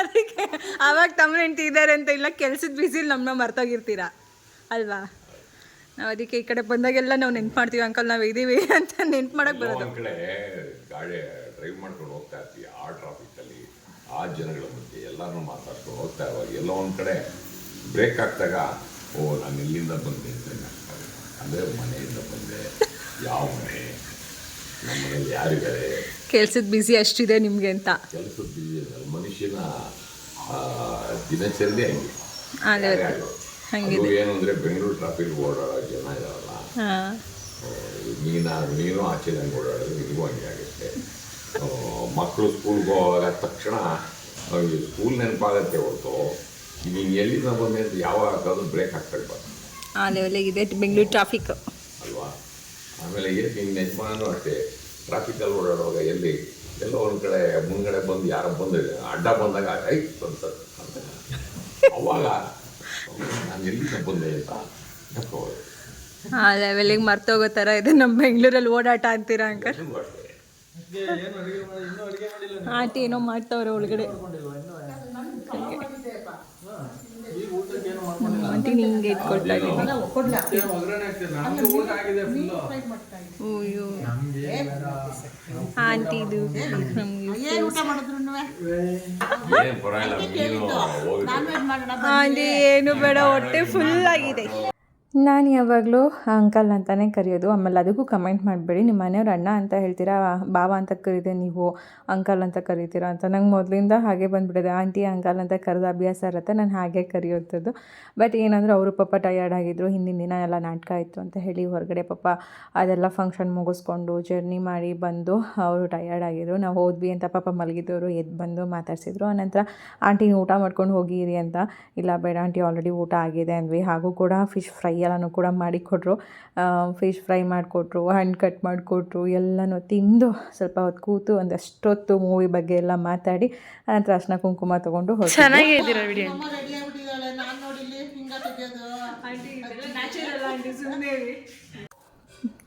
S1: ಅದಕ್ಕೆ ಅವಾಗ ತಮ್ಮ ನೆಂಟಿ ಇದ್ದಾರೆ ಅಂತ ಇಲ್ಲ ಕೆಲ್ಸದ ಬಿಸಿಲಿ ನಮ್ಮನ್ನ ಮರ್ತೋಗಿರ್ತೀರಾ? ಅಲ್ವಾ? ನಾವು ಅದಕ್ಕೆ ಈ ಕಡೆ ಬಂದಾಗೆಲ್ಲ ನಾವು ನೆನ್ಪು ಮಾಡ್ತೀವಿ ಅಂಕಲ್ ನಾವು ಇದ್ದೀವಿ ಅಂತ ನೆನ್ಪು ಮಾಡಕ್ ಬರೋದು
S4: ಒಂದ್ ಕಡೆ ಗಾಡಿ ಡ್ರೈವ್ ಮಾಡ್ಕೊಂಡು ಹೋಗ್ತಾ ಇರ್ತೀವಿ ಆ ಟ್ರಾಫಿಕಲ್ಲಿ ಆ ಜನಗಳ ಮಧ್ಯೆ ಎಲ್ಲರೂ ಮಾತಾಡ್ಕೊಂಡು ಹೋಗ್ತಾ ಇರುವಾಗ ಎಲ್ಲೋ ಒಂದು ಕಡೆ ಬ್ರೇಕ್ ಆಗ್ತಾಗ ಓ ನಾನು ಇಲ್ಲಿಂದ ಬಂದೆ ಅಂತ ನೆನಪಾಗುತ್ತೆ. ಅಂದರೆ ಮನೆಯಿಂದ ಬಂದೆ ಯಾವ ಮನೆ ನಮ್ಮ ಮನೇಲಿ ಯಾರಿದ್ದಾರೆ
S1: ಕೆಲ್ಸದ ಬ್ಯುಸಿ ಅಷ್ಟಿದೆ ನಿಮ್ಗೆ ಅಂತ
S4: ಕೆಲಸದ ಮನುಷ್ಯನ ಆ, ಹಂಗೆ
S1: ಅದೇ?
S4: ಅದು ಏನು ಅಂದರೆ ಬೆಂಗಳೂರು ಟ್ರಾಫಿಕ್ ಓಡಾಡೋ ಜನ ಇದಾರಲ್ಲ ನೀನು ನೀನು ಆಚೆದಂಗೆ ಓಡಾಡೋದು ನಿನಗೂ ಹಂಗೆ ಆಗುತ್ತೆ. ಮಕ್ಕಳು ಸ್ಕೂಲ್ಗೆ ಹೋಗುವಾಗ ತಕ್ಷಣ ಅವ್ರಿಗೆ ಸ್ಕೂಲ್ ನೆನಪಾಗತ್ತೆ ಹೊರತು. ನೀನು ಎಲ್ಲಿಂದ ಬಂದೆ ಅಂತ ಯಾವಾಗ ಹಾಕೋದು ಬ್ರೇಕ್ ಹಾಕ್ಕೊಳ್ಬಾರ್ದು
S1: ಆ ಲೆವೆಲಿಗಿದೆ ಬೆಂಗಳೂರು ಟ್ರಾಫಿಕ್
S4: ಅಲ್ವಾ? ಆಮೇಲೆ ಏನು ನಿನ್ನ ಯಜಮಾನೂ ಅಷ್ಟೇ ಟ್ರಾಫಿಕಲ್ಲಿ ಓಡಾಡುವಾಗ ಎಲ್ಲಿ? ಎಲ್ಲೋ ಒಂದು ಕಡೆ ಮುಂದ್ಗಡೆ ಬಂದು ಯಾರೋ ಬಂದು ಅಡ್ಡ ಬಂದಾಗ ಐ ಅಂತ ಅಂತ. ಅವಾಗ ನಾನು ಎಲ್ಲಿಂದ ಬಂದೆ ಅಂತ ನೆನಪೋದು
S1: ಆ ಲೆವೆಲಿಗೆ ಮರ್ತೋಗೋ ಥರ ಇದೆ ನಮ್ಮ ಬೆಂಗಳೂರಲ್ಲಿ ಓಡಾಟ ಅಂತೀರಾ
S4: ಅಂಕರ್
S1: ಆಂಟಿ ಏನೋ ಮಾಡ್ತಾವ್ರೆ ಒಳಗಡೆ. ಆಂಟಿ ನಿಂಗೆ ಇಟ್ಕೊಳ್ತಾ ಇದ್ದೀನಿ. ಅಯ್ಯೋ. ಆಂಟಿ ಇದು ಆಂಟಿ ಏನು ಬೇಡ ಹೊಟ್ಟೆ ಫುಲ್ ಆಗಿದೆ. ನಾನು ಯಾವಾಗಲೂ ಅಂಕಲ್ ಅಂತಲೇ ಕರೆಯೋದು. ಆಮೇಲೆ ಅದಕ್ಕೂ ಕಮೆಂಟ್ ಮಾಡಬೇಡಿ. ನಿಮ್ಮ ಮನೆಯವ್ರು ಅಣ್ಣ ಅಂತ ಹೇಳ್ತೀರಾ? ಬಾವ ಅಂತ ಕರೀದೆ ನೀವು. ಅಂಕಲ್ ಅಂತ ಕರೀತೀರಾ ಅಂತ. ನಂಗೆ ಮೊದಲಿಂದ ಹಾಗೆ ಬಂದುಬಿಟ್ಟಿದೆ. ಆಂಟಿ, ಅಂಕಲ್ ಅಂತ ಕರೆದ ಅಭ್ಯಾಸ ಇರುತ್ತೆ. ನಾನು ಹಾಗೆ ಕರೆಯೋಂಥದ್ದು. ಬಟ್ ಏನಂದ್ರೆ ಅವರು ಪಾಪ ಟಯರ್ಡ್ ಆಗಿದ್ರು, ಹಿಂದಿನ ದಿನ ಎಲ್ಲ ನಾಟಕ ಇತ್ತು ಅಂತ ಹೇಳಿ ಹೊರಗಡೆ ಪಾಪ ಅದೆಲ್ಲ ಫಂಕ್ಷನ್ ಮುಗಿಸ್ಕೊಂಡು ಜರ್ನಿ ಮಾಡಿ ಬಂದು ಅವರು ಟಯರ್ಡ್ ಆಗಿದ್ರು. ನಾವು ಹೋದ್ವಿ ಅಂತ ಪಾಪ ಮಲಗಿದ್ದವರು ಎದ್ದು ಬಂದು ಮಾತಾಡ್ಸಿದ್ರು. ಆನಂತರ, ಆಂಟಿ, ಊಟ ಮಾಡ್ಕೊಂಡು ಹೋಗಿರಿ ಅಂತ. ಇಲ್ಲ ಬೇಡ ಆಂಟಿ ಆಲ್ರೆಡಿ ಊಟ ಆಗಿದೆ ಅಂದ್ವಿ. ಹಾಗೂ ಕೂಡ ಫಿಶ್ ಫ್ರೈ ಎಲ್ಲನೂ ಕೂಡ ಮಾಡಿಕೊಟ್ರು. ಫಿಶ್ ಫ್ರೈ ಮಾಡಿಕೊಟ್ರು ಹಣ್ಣು ಕಟ್ ಮಾಡಿಕೊಟ್ರು ಎಲ್ಲನೂ ತಿಂದು ಸ್ವಲ್ಪ ಹೊತ್ತು ಕೂತು ಒಂದಷ್ಟೊತ್ತು ಮೂವಿ ಬಗ್ಗೆ ಎಲ್ಲ ಮಾತಾಡಿ ಆನಂತರ ಅರ್ಶನ ಕುಂಕುಮ ತೊಗೊಂಡು ಹೋಗಿ
S2: ಚೆನ್ನಾಗೇ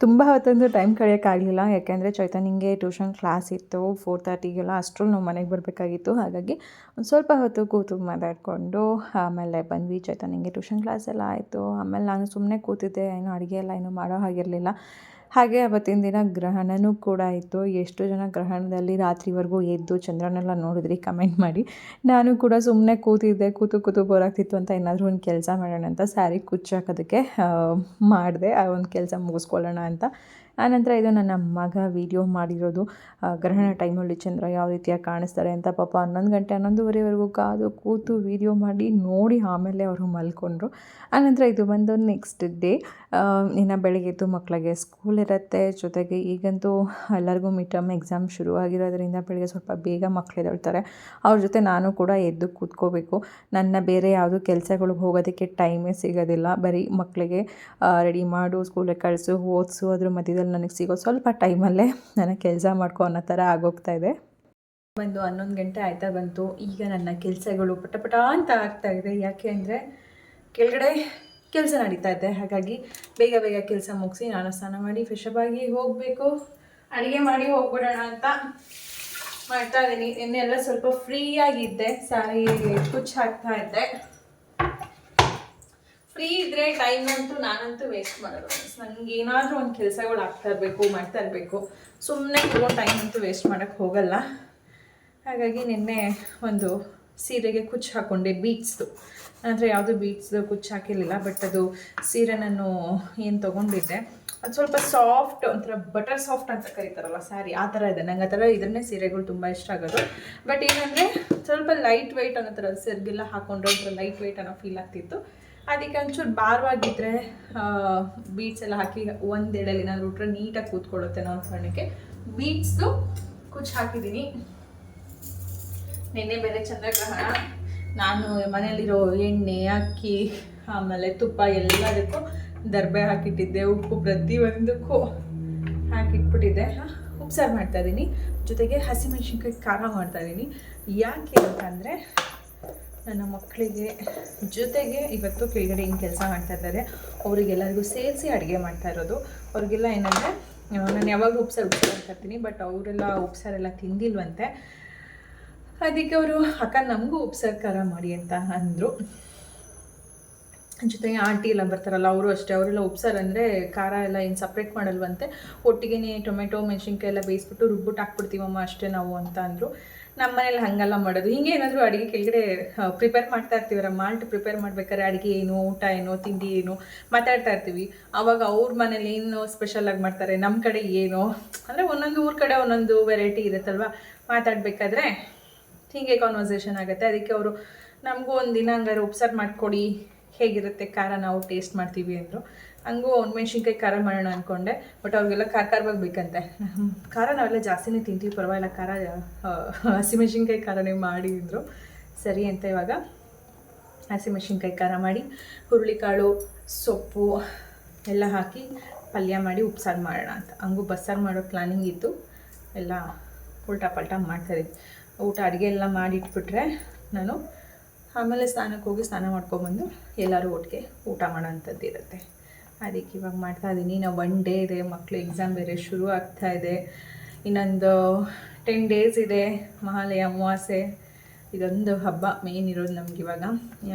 S1: ತುಂಬ ಹೊತ್ತಂದು ಟೈಮ್ ಕಳೆಯೋಕ್ಕಾಗಲಿಲ್ಲ ಯಾಕೆಂದರೆ ಚೈತನ್ಯಂಗೆ ಟ್ಯೂಷನ್ ಕ್ಲಾಸ್ ಇತ್ತು. ಫೋರ್ ತರ್ಟಿಗೆಲ್ಲ ಅಷ್ಟರಲ್ಲಿ ನಾವು ಮನೆಗೆ ಬರಬೇಕಾಗಿತ್ತು. ಹಾಗಾಗಿ ಒಂದು ಸ್ವಲ್ಪ ಹೊತ್ತು ಕೂತು ಮಾತಾಡಿಕೊಂಡು, ಆಮೇಲೆ ಬಂದ್ವಿ. ಚೈತನ್ಯಂಗೆ ಟ್ಯೂಷನ್ ಕ್ಲಾಸ್ ಎಲ್ಲ ಆಯಿತು. ಆಮೇಲೆ ನಾನು ಸುಮ್ಮನೆ ಕೂತಿದ್ದೆ. ಏನು ಅಡುಗೆ ಎಲ್ಲ ಏನೂ ಮಾಡೋ ಹಾಗಿರಲಿಲ್ಲ. ಹಾಗೆ ಅವತ್ತಿನ ದಿನ ಗ್ರಹಣನೂ ಕೂಡ ಇತ್ತು ಎಷ್ಟು ಜನ ಗ್ರಹಣದಲ್ಲಿ ರಾತ್ರಿವರೆಗೂ ಎದ್ದು ಚಂದ್ರನೆಲ್ಲ ನೋಡಿದ್ರಿ, ಕಮೆಂಟ್ ಮಾಡಿ. ನಾನು ಕೂಡ ಸುಮ್ಮನೆ ಕೂತಿದ್ದೆ, ಕೂತು ಕೂತು ಬೋರ್ ಆಗ್ತಿತ್ತು ಅಂತ ಏನಾದರೂ ಒಂದು ಕೆಲಸ ಮಾಡೋಣ ಅಂತ, ಸ್ಯಾರಿ ಕುಚ್ಚಾಕೋದಕ್ಕೆ ಮಾಡಿದೆ, ಆ, ಒಂದು ಕೆಲಸ ಮುಗಿಸ್ಕೊಳ್ಳೋಣ ಅಂತ. ಆನಂತರ ಇದು ನನ್ನ ಮಗ ವೀಡಿಯೋ ಮಾಡಿರೋದು. ಗ್ರಹಣ ಟೈಮಲ್ಲಿ ಚಂದ್ರ ಯಾವ ರೀತಿಯಾಗಿ ಕಾಣಿಸ್ತಾರೆ ಅಂತ ಪಾಪ ಹನ್ನೊಂದು ಗಂಟೆ ಹನ್ನೊಂದುವರೆವರೆಗೂ ಕಾದು ಕೂತು ವೀಡಿಯೋ ಮಾಡಿ, ನೋಡಿ ಆಮೇಲೆ ಅವರು ಮಲ್ಕೊಂಡ್ರು. ಆನಂತರ ಇದು ಬಂದು ನೆಕ್ಸ್ಟ್ ಡೇ ಇನ್ನು ಬೆಳಗ್ಗೆ ಎದ್ದು ಮಕ್ಕಳಿಗೆ ಸ್ಕೂಲ್ ಇರುತ್ತೆ. ಜೊತೆಗೆ ಈಗಂತೂ ಎಲ್ಲರಿಗೂ ಮಿಡ್ ಟರ್ಮ್ ಎಕ್ಸಾಮ್ ಶುರು ಆಗಿರೋದ್ರಿಂದ ಬೆಳಗ್ಗೆ ಸ್ವಲ್ಪ ಬೇಗ ಮಕ್ಕಳು ಎದ್ದೇಳ್ತಾರೆ. ಅವ್ರ ಜೊತೆ ನಾನು ಕೂಡ ಎದ್ದು ಕೂತ್ಕೋಬೇಕು. ನನ್ನ ಬೇರೆ ಯಾವುದೂ ಕೆಲಸಗಳಿಗೆ ಹೋಗೋದಕ್ಕೆ ಟೈಮೇ ಸಿಗೋದಿಲ್ಲ. ಬರೀ ಮಕ್ಕಳಿಗೆ ರೆಡಿ ಮಾಡು ಸ್ಕೂಲಿಗೆ ಕಳಿಸು, ಓದಿಸು, ಅದ್ರ ಮಧ್ಯದಲ್ಲಿ ನನಗೆ ಸಿಗೋ ಸ್ವಲ್ಪ ಟೈಮಲ್ಲೇ ನನಗೆ ಕೆಲಸ ಮಾಡ್ಕೊ ಅನ್ನೋ ಥರ ಆಗೋಗ್ತಾ ಇದೆ. ಬಂದು ಹನ್ನೊಂದು ಗಂಟೆ ಆಯ್ತಾ ಬಂತು. ಈಗ ನನ್ನ ಕೆಲಸಗಳು ಪಟ ಪಟ ಅಂತ ಆಗ್ತಾ ಇದೆ. ಯಾಕೆ ಅಂದರೆ ಕೆಳಗಡೆ ಕೆಲಸ ನಡೀತಾ ಇದೆ. ಹಾಗಾಗಿ ಬೇಗ ಬೇಗ ಕೆಲಸ ಮುಗಿಸಿ ನಾನು ಸ್ನಾನ ಮಾಡಿ ಫ್ರೆಶಪ್ ಆಗಿ ಹೋಗಬೇಕು. ಅಡುಗೆ ಮಾಡಿ ಹೋಗ್ಬಿಡೋಣ ಅಂತ ಮಾಡ್ತಾ ಇದ್ದೀನಿ. ಇನ್ನೆಲ್ಲ ಸ್ವಲ್ಪ ಫ್ರೀಯಾಗಿದ್ದೆ ಸ್ಯಾರಿ ಕುಚ್ಚು ಹಾಕ್ತಾ ಇದ್ದೆ. ಫ್ರೀ ಇದ್ರೆ ಟೈಮ್ ಅಂತೂ ನಾನಂತೂ ವೇಸ್ಟ್ ಮಾಡೋದು. ನನಗೆ ಏನಾದರೂ ಒಂದು ಕೆಲಸಗಳು ಆಗ್ತಾ ಇರಬೇಕು, ಮಾಡ್ತಾ ಇರಬೇಕು. ಸುಮ್ಮನೆ ಇರೋ ಟೈಮ್ ಅಂತೂ ವೇಸ್ಟ್ ಮಾಡೋಕ್ಕೆ ಹೋಗಲ್ಲ. ಹಾಗಾಗಿ ನಿನ್ನೆ ಒಂದು ಸೀರೆಗೆ ಕುಚ್ಚು ಹಾಕ್ಕೊಂಡೆ ಬೀಟ್ಸ್ದು ಅಂದರೆ ಯಾವುದು ಬೀಟ್ಸ್ದು ಕುಚ್ಚು ಹಾಕಿರಲಿಲ್ಲ ಬಟ್ ಅದು ಸೀರೆ ನಾನು ಏನು ತೊಗೊಂಡಿದ್ದೆ. ಅದು ಸ್ವಲ್ಪ ಸಾಫ್ಟ್ ಒಂಥರ ಬಟರ್ ಸಾಫ್ಟ್ ಅಂತ ಕರೀತಾರಲ್ಲ ಸ್ಯಾರಿ ಆ ಥರ ಇದೆ. ನಂಗೆ ಆ ಥರ ಇದನ್ನೇ ಸೀರೆಗಳು ತುಂಬ ಇಷ್ಟ ಆಗೋದು. ಬಟ್ ಏನಂದರೆ ಸ್ವಲ್ಪ ಲೈಟ್ ವೆಯ್ಟ್ ಅನ್ನೋ ಥರ ಸೆರ್ಗೆಲ್ಲ ಹಾಕೊಂಡ್ರೆ ಒಂಥರ ಲೈಟ್ ವೆಯ್ಟ್ ಅನ್ನೋ ಫೀಲ್ ಆಗ್ತಿತ್ತು. ಅದಕ್ಕೆ ಒಂಚೂರು ಭಾರವಾಗಿದ್ದರೆ ಬೀಟ್ಸ್ ಎಲ್ಲ ಹಾಕಿ ಒಂದೆಡಲ್ಲಿ ನಾನು ಉಟ್ರೆ ನೀಟಾಗಿ ಕೂತ್ಕೊಳ್ಳುತ್ತೆ ಒಂದು ಕಾರಣಕ್ಕೆ ಬೀಟ್ಸ್ದು ಕುಚ್ಚು ಹಾಕಿದ್ದೀನಿ. ನಿನ್ನೆ ಬೇರೆ ಚಂದ್ರಗ್ರಹಣ. ನಾನು ಮನೆಯಲ್ಲಿರೋ ಎಣ್ಣೆ, ಅಕ್ಕಿ, ಆಮೇಲೆ ತುಪ್ಪ ಎಲ್ಲದಕ್ಕೂ ದರ್ಬೆ ಹಾಕಿಟ್ಟಿದ್ದೆ, ಉಪ್ಪು ಪ್ರತಿಯೊಂದಕ್ಕೂ ಹಾಕಿಟ್ಬಿಟ್ಟಿದ್ದೆ. ಉಪ್ಸಾರು ಮಾಡ್ತಾ ಇದ್ದೀನಿ ಜೊತೆಗೆ ಹಸಿಮೆಣ್ಸಿನ್ಕಾಯಿ ಖಾರ ಮಾಡ್ತಾ ಇದ್ದೀನಿ ಯಾಕೆ ಅಂತಂದರೆ ನನ್ನ ಮಕ್ಕಳಿಗೆ ಜೊತೆಗೆ ಇವತ್ತು ಕೆಳಗಡೆ ಏನು ಕೆಲಸ ಮಾಡ್ತಾ ಇದ್ದಾರೆ, ಅವರಿಗೆಲ್ಲರಿಗೂ ಸೇರಿಸಿ ಅಡುಗೆ ಮಾಡ್ತಾ ಇರೋದು. ಅವ್ರಿಗೆಲ್ಲ ಏನಂದರೆ ನಾನು ಯಾವಾಗ ಉಪ್ಸಾರು ಉಪ್ಸಾರು ಇರ್ತೀನಿ ಬಟ್ ಅವರೆಲ್ಲ ಉಪ್ಸಾರೆಲ್ಲ ತಿಂದಿಲ್ವಂತೆ. ಅದಕ್ಕೆ ಅವರು, ಅಕ್ಕ, ನಮಗೂ ಉಪ್ಸಾರು ಖಾರ ಮಾಡಿ ಅಂತ ಅಂದರು. ಜೊತೆಗೆ ಆಂಟಿ ಎಲ್ಲ ಬರ್ತಾರಲ್ಲ, ಅವರು ಅಷ್ಟೇ, ಅವರೆಲ್ಲ ಉಪ್ಸಾರು ಅಂದರೆ ಖಾರ ಎಲ್ಲ ಏನು ಸಪ್ರೇಟ್ ಮಾಡಲ್ವಂತೆ. ಒಟ್ಟಿಗೆ ಟೊಮೆಟೊ ಮೆಣಸಿನ್ಕಾಯಿ ಎಲ್ಲ ಬೇಯಿಸ್ಬಿಟ್ಟು ರುಬ್ಬಿಟ್ಟು ಹಾಕ್ಬಿಡ್ತೀವಮ್ಮ ಅಷ್ಟೇ ನಾವು ಅಂತ ಅಂದರು. ನಮ್ಮ ಮನೇಲಿ ಹಾಗೆಲ್ಲ ಮಾಡೋದು. ಹಿಂಗೆ ಏನಾದರೂ ಅಡುಗೆ ಕೆಳಗಡೆ ಪ್ರಿಪೇರ್ ಮಾಡ್ತಾ ಇರ್ತೀವರ ಮಾಲ್ಟ್ ಪ್ರಿಪೇರ್ ಮಾಡ್ಬೇಕಾದ್ರೆ ಅಡುಗೆ ಏನು, ಊಟ ಏನು, ತಿಂಡಿ ಏನು ಮಾತಾಡ್ತಾ ಇರ್ತೀವಿ. ಆವಾಗ ಅವ್ರ ಮನೇಲಿ ಏನು ಸ್ಪೆಷಲಾಗಿ ಮಾಡ್ತಾರೆ? ನಮ್ಮ ಕಡೆ ಏನು? ಅಂದರೆ ಒಂದೊಂದು ಊರ ಕಡೆ ಒಂದೊಂದು ವೆರೈಟಿ ಇರುತ್ತಲ್ವ? ಮಾತಾಡಬೇಕಾದ್ರೆ ಹೀಗೆ ಕಾನ್ವರ್ಸೇಷನ್ ಆಗುತ್ತೆ. ಅದಕ್ಕೆ ಅವರು, ನಮಗೂ ಒಂದು ದಿನ ಹಂಗಾರೆ ಉಪ್ಸಾರು ಮಾಡಿಕೊಡಿ. ಹೇಗಿರುತ್ತೆ? ಖಾರ ನಾವು ಟೇಸ್ಟ್ ಮಾಡ್ತೀವಿ ಅಂದರು. ಹಂಗೂ ಮೆಣಸಿನ್ಕಾಯಿ ಖಾರ ಮಾಡೋಣ ಅಂದ್ಕೊಂಡೆ ಬಟ್ ಅವ್ರಿಗೆಲ್ಲ ಖಾರ ಖಾರವಾಗಿ ಬೇಕಂತೆ. ಖಾರ ನಾವೆಲ್ಲ ಜಾಸ್ತಿನೇ ತಿಂತೀವಿ, ಪರವಾಗಿಲ್ಲ, ಖಾರ ಹಸಿಮೆಣ್ಸಿನ್ಕಾಯಿ ಖಾರನೇ ಮಾಡಿದ್ರು. ಸರಿ ಅಂತ ಇವಾಗ ಹಸಿಮೆಣ್ಸಿನ್ಕಾಯಿ ಖಾರ ಮಾಡಿ, ಹುರುಳಿಕಾಳು, ಸೊಪ್ಪು ಎಲ್ಲ ಹಾಕಿ ಪಲ್ಯ ಮಾಡಿ ಉಪ್ಸಾರು ಮಾಡೋಣ ಅಂತ. ಹಂಗೂ ಬಸ್ಸಾರು ಮಾಡೋ ಪ್ಲಾನಿಂಗ್ ಇತ್ತು. ಎಲ್ಲ ಉಲ್ಟಾ ಪಲ್ಟಾ ಮಾಡ್ತಾಯಿದ್ವಿ ಊಟ ಅಡುಗೆ ಎಲ್ಲ ಮಾಡಿಟ್ಬಿಟ್ರೆ ನಾನು ಆಮೇಲೆ ಸ್ನಾನಕ್ಕೆ ಹೋಗಿ ಸ್ನಾನ ಮಾಡ್ಕೊಬಂದು ಎಲ್ಲರೂ ಒಟ್ಟಿಗೆ ಊಟ ಮಾಡೋಂಥದ್ದು ಇರುತ್ತೆ ಅದಕ್ಕೆ ಇವಾಗ ಮಾಡ್ತಾ ಇದ್ದೀನಿ ನಾವು ಒನ್ ಡೇ ಇದೆ ಮಕ್ಕಳು ಎಕ್ಸಾಮ್ ಬೇರೆ ಶುರು ಆಗ್ತಾ ಇದೆ. ಇನ್ನೊಂದು ಟೆನ್ ಡೇಸ್ ಇದೆ, ಮಹಾಲಯ ಅಮಾವಾಸ್ಯೆ. ಇದೊಂದು ಹಬ್ಬ ಮೇನ್ ಇರೋದು ನಮ್ಗೆ ಇವಾಗ.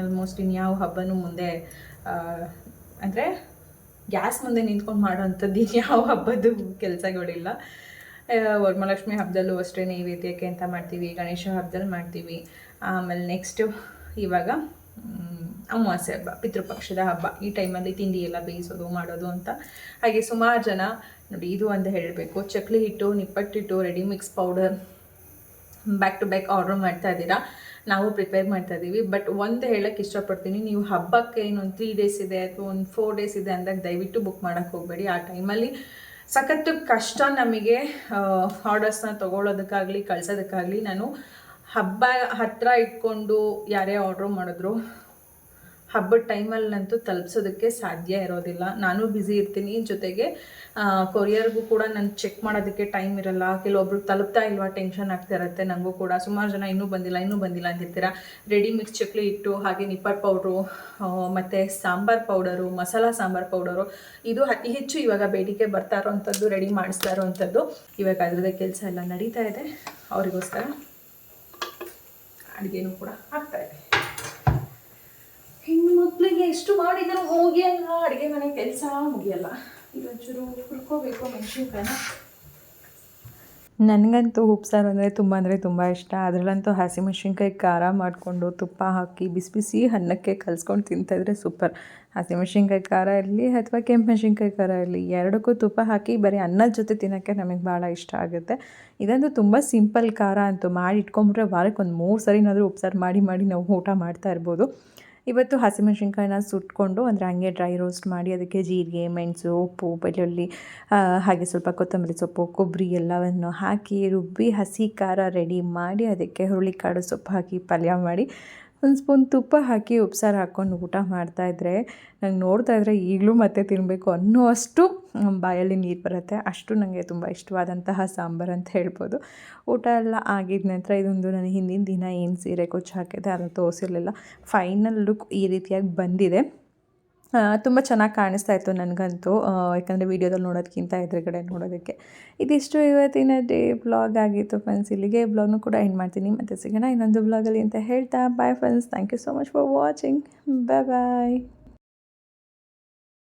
S1: ಆಲ್ಮೋಸ್ಟ್ ಇನ್ಯಾವ ಹಬ್ಬನೂ ಮುಂದೆ ಅಂದರೆ ಗ್ಯಾಸ್ ಮುಂದೆ ನಿಂತ್ಕೊಂಡು ಮಾಡೋವಂಥದ್ದು ಯಾವ ಹಬ್ಬದ್ದು ಕೆಲಸಗಳಿಲ್ಲ. ವರಮಹಾಲಕ್ಷ್ಮಿ ಹಬ್ಬದಲ್ಲೂ ಅಷ್ಟೇ ನೈವೇದ್ಯಕ್ಕೆ ಅಂತ ಮಾಡ್ತೀವಿ, ಗಣೇಶ ಹಬ್ಬದಲ್ಲಿ ಮಾಡ್ತೀವಿ. ಆಮೇಲೆ ನೆಕ್ಸ್ಟು ಇವಾಗ ಅಮಾವಾಸ್ಯೆ ಹಬ್ಬ, ಪಿತೃಪಕ್ಷದ ಹಬ್ಬ, ಈ ಟೈಮಲ್ಲಿ ತಿಂಡಿ ಎಲ್ಲ ಬೇಯಿಸೋದು, ಮಾಡೋದು ಅಂತ. ಹಾಗೆ ಸುಮಾರು ಜನ, ನೋಡಿ ಇದು ಅಂತ ಹೇಳಬೇಕು, ಚಕ್ಲಿ ಹಿಟ್ಟು, ನಿಪ್ಪಟ್ಟಿಟ್ಟು ready mix powder back to back order ಮಾಡ್ತಾ ಇದ್ದೀರಾ. ನಾವು ಪ್ರಿಪೇರ್ ಮಾಡ್ತಾ ಇದ್ದೀವಿ. ಬಟ್ ಒಂದು ಹೇಳಕ್ಕೆ ಇಷ್ಟಪಡ್ತೀನಿ, ನೀವು ಹಬ್ಬಕ್ಕೆ ಇನ್ನೊಂದು ತ್ರೀ ಡೇಸ್ ಇದೆ ಅಥವಾ ಒಂದು ಫೋರ್ ಡೇಸ್ ಇದೆ ಅಂದಾಗ ದಯವಿಟ್ಟು ಬುಕ್ ಮಾಡೋಕ್ಕೆ ಹೋಗಬೇಡಿ. ಆ ಟೈಮಲ್ಲಿ ಸಖತ್ತು ಕಷ್ಟ ನಮಗೆ ಆರ್ಡರ್ಸ್ನ ತೊಗೊಳೋದಕ್ಕಾಗಲಿ, ಕಳ್ಸೋದಕ್ಕಾಗಲಿ ನಾನು ಹಬ್ಬ ಹತ್ತಿರ ಇಟ್ಕೊಂಡು ಯಾರೇ ಆರ್ಡ್ರ್ ಮಾಡಿದ್ರು ಹಬ್ಬದ ಟೈಮಲ್ಲಂತೂ ತಲುಪಿಸೋದಕ್ಕೆ ಸಾಧ್ಯ ಇರೋದಿಲ್ಲ. ನಾನು ಬ್ಯುಸಿ ಇರ್ತೀನಿ. ಜೊತೆಗೆ ಕೊರಿಯರ್ಗೂ ಕೂಡ ನಾನು ಚೆಕ್ ಮಾಡೋದಕ್ಕೆ ಟೈಮ್ ಇರಲ್ಲ. ಕೆಲವೊಬ್ರು ತಲುಪ್ತಾ ಇಲ್ವಾ ಟೆನ್ಷನ್ ಆಗ್ತಾ ಇರುತ್ತೆ ನನಗೂ ಕೂಡ. ಸುಮಾರು ಜನ ಇನ್ನೂ ಬಂದಿಲ್ಲ ಇನ್ನೂ ಬಂದಿಲ್ಲ ಅಂತಿರ್ತೀರ? ರೆಡಿ ಮಿಕ್ಸ್ ಚಕ್ಲಿ ಇಟ್ಟು, ಹಾಗೆ ನಿಪ್ಪಟ್ ಪೌಡ್ರು ಮತ್ತು ಸಾಂಬಾರ್ ಪೌಡರು ಮಸಾಲ ಸಾಂಬಾರ್ ಪೌಡರು ಇದು ಅತಿ ಹೆಚ್ಚು ಇವಾಗ ಬೇಡಿಕೆ ಬರ್ತಾ ಇರೋವಂಥದ್ದು ರೆಡಿ ಮಾಡಿಸ್ತಾ ಇರೋವಂಥದ್ದು ಇವಾಗ ಅದರದ್ದೇ ಕೆಲಸ ಎಲ್ಲ ನಡೀತಾ ಇದೆ. ಅವರಿಗೋಸ್ಕರ ಅಡುಗೆನೂ ಕೂಡ ಆಗ್ತಾಯಿದೆ ಮಕ್ಕಳಿಗೆ ಎಷ್ಟು ಮಾಡಿದರೂ ಮುಗಿಯಲ್ಲ ಅಡುಗೆ ಮನೆ ಕೆಲಸ ಮುಗಿಯಲ್ಲ. ಇದೊಂಚೂರು ಹುರ್ಕೋಬೇಕು ಮೆಣಸಿನ್ಕಾಯಿನ.
S5: ನನಗಂತೂ ಉಪ್ಸಾರು ಅಂದರೆ ತುಂಬ ಅಂದರೆ ತುಂಬ ಇಷ್ಟ. ಅದರಲ್ಲಂತೂ ಹಸಿಮೆಣ್ಸಿನ್ಕಾಯಿ ಖಾರ ಮಾಡಿಕೊಂಡು ತುಪ್ಪ ಹಾಕಿ ಬಿಸಿ ಬಿಸಿ ಅನ್ನಕ್ಕೆ ಕಲಿಸ್ಕೊಂಡು ತಿಂತಾಯಿದ್ರೆ ಸೂಪರ್. ಹಸಿಮೆಣ್ಸಿನ್ಕಾಯಿ ಖಾರ ಇರಲಿ ಅಥವಾ ಕೆಂಪು ಮೆಣಸಿನ್ಕಾಯಿ ಖಾರ ಇರಲಿ, ಎರಡಕ್ಕೂ ತುಪ್ಪ ಹಾಕಿ ಬರೀ ಅನ್ನದ ಜೊತೆ ತಿನ್ನೋಕ್ಕೆ ನಮಗೆ ಭಾಳ ಇಷ್ಟ ಆಗುತ್ತೆ. ಇದಂತೂ ತುಂಬ ಸಿಂಪಲ್ ಖಾರ ಅಂತೂ ಮಾಡಿ ಇಟ್ಕೊಂಬಿಟ್ರೆ ವಾರಕ್ಕೆ ಒಂದು ಮೂರು ಸರಿನಾದರೂ ಉಪ್ಸಾರು ಮಾಡಿ ಮಾಡಿ ನಾವು ಊಟ ಮಾಡ್ತಾ ಇರ್ಬೋದು. ಇವತ್ತು ಹಸಿಮೆಣ್ಸಿನ್ಕಾಯಿನ ಸುಟ್ಕೊಂಡು ಅಂದರೆ ಹಂಗೆ ಡ್ರೈ ರೋಸ್ಟ್ ಮಾಡಿ ಅದಕ್ಕೆ ಜೀರಿಗೆ, ಮೆಣಸು, ಉಪ್ಪು, ಬೆಳ್ಳುಳ್ಳಿ ಹಾಗೆ ಸ್ವಲ್ಪ ಕೊತ್ತಂಬರಿ ಸೊಪ್ಪು, ಕೊಬ್ಬರಿ ಎಲ್ಲವನ್ನು ಹಾಕಿ ರುಬ್ಬಿ ಹಸಿ ಖಾರ ರೆಡಿ ಮಾಡಿ ಅದಕ್ಕೆ ಹುರುಳಿಕಾಳು ಸೊಪ್ಪು ಹಾಕಿ ಪಲ್ಯ ಮಾಡಿ ಒಂದು ಸ್ಪೂನ್ ತುಪ್ಪ ಹಾಕಿ ಉಪ್ಸಾರು ಹಾಕ್ಕೊಂಡು ಊಟ ಮಾಡ್ತಾಯಿದ್ರೆ ನಂಗೆ ನೋಡ್ತಾ ಇದ್ರೆ ಈಗಲೂ ಮತ್ತೆ ತಿನ್ನಬೇಕು ಅನ್ನೋ ಅಷ್ಟು ಬಾಯಲ್ಲಿ ನೀರು ಬರುತ್ತೆ. ಅಷ್ಟು ನನಗೆ ತುಂಬ ಇಷ್ಟವಾದಂತಹ ಸಾಂಬಾರು ಅಂತ ಹೇಳ್ಬೋದು. ಊಟ ಎಲ್ಲ ಆಗಿದ ನಂತರ ಇದೊಂದು ನಾನು ಹಿಂದಿನ ದಿನ ಏನು ಸೀರೆ ಕೊಚ್ಚು ಹಾಕಿದೆ ಅದನ್ನು ತೋರಿಸಿರಲಿಲ್ಲ. ಫೈನಲ್ ಲುಕ್ ಈ ರೀತಿಯಾಗಿ ಬಂದಿದೆ. ತುಂಬ ಚೆನ್ನಾಗಿ ಕಾಣಿಸ್ತಾ ಇತ್ತು ನನಗಂತೂ. ಯಾಕಂದರೆ ವೀಡಿಯೋದಲ್ಲಿ ನೋಡೋದಕ್ಕಿಂತ ಎದುರುಗಡೆ ನೋಡೋದಕ್ಕೆ. ಇದಿಷ್ಟು ಇವತ್ತಿನ ಡೇ ಬ್ಲಾಗ್ ಆಗಿತ್ತು ಫ್ರೆಂಡ್ಸ್ ಇಲ್ಲಿಗೆ ಬ್ಲಾಗ್ನು ಕೂಡ ಎಂಡ್ ಮಾಡ್ತೀನಿ. ಮತ್ತು ಸಿಗೋಣ ಇನ್ನೊಂದು ಬ್ಲಾಗಲ್ಲಿ ಅಂತ ಹೇಳ್ತಾ. Bye friends thank you so much for watching bye bye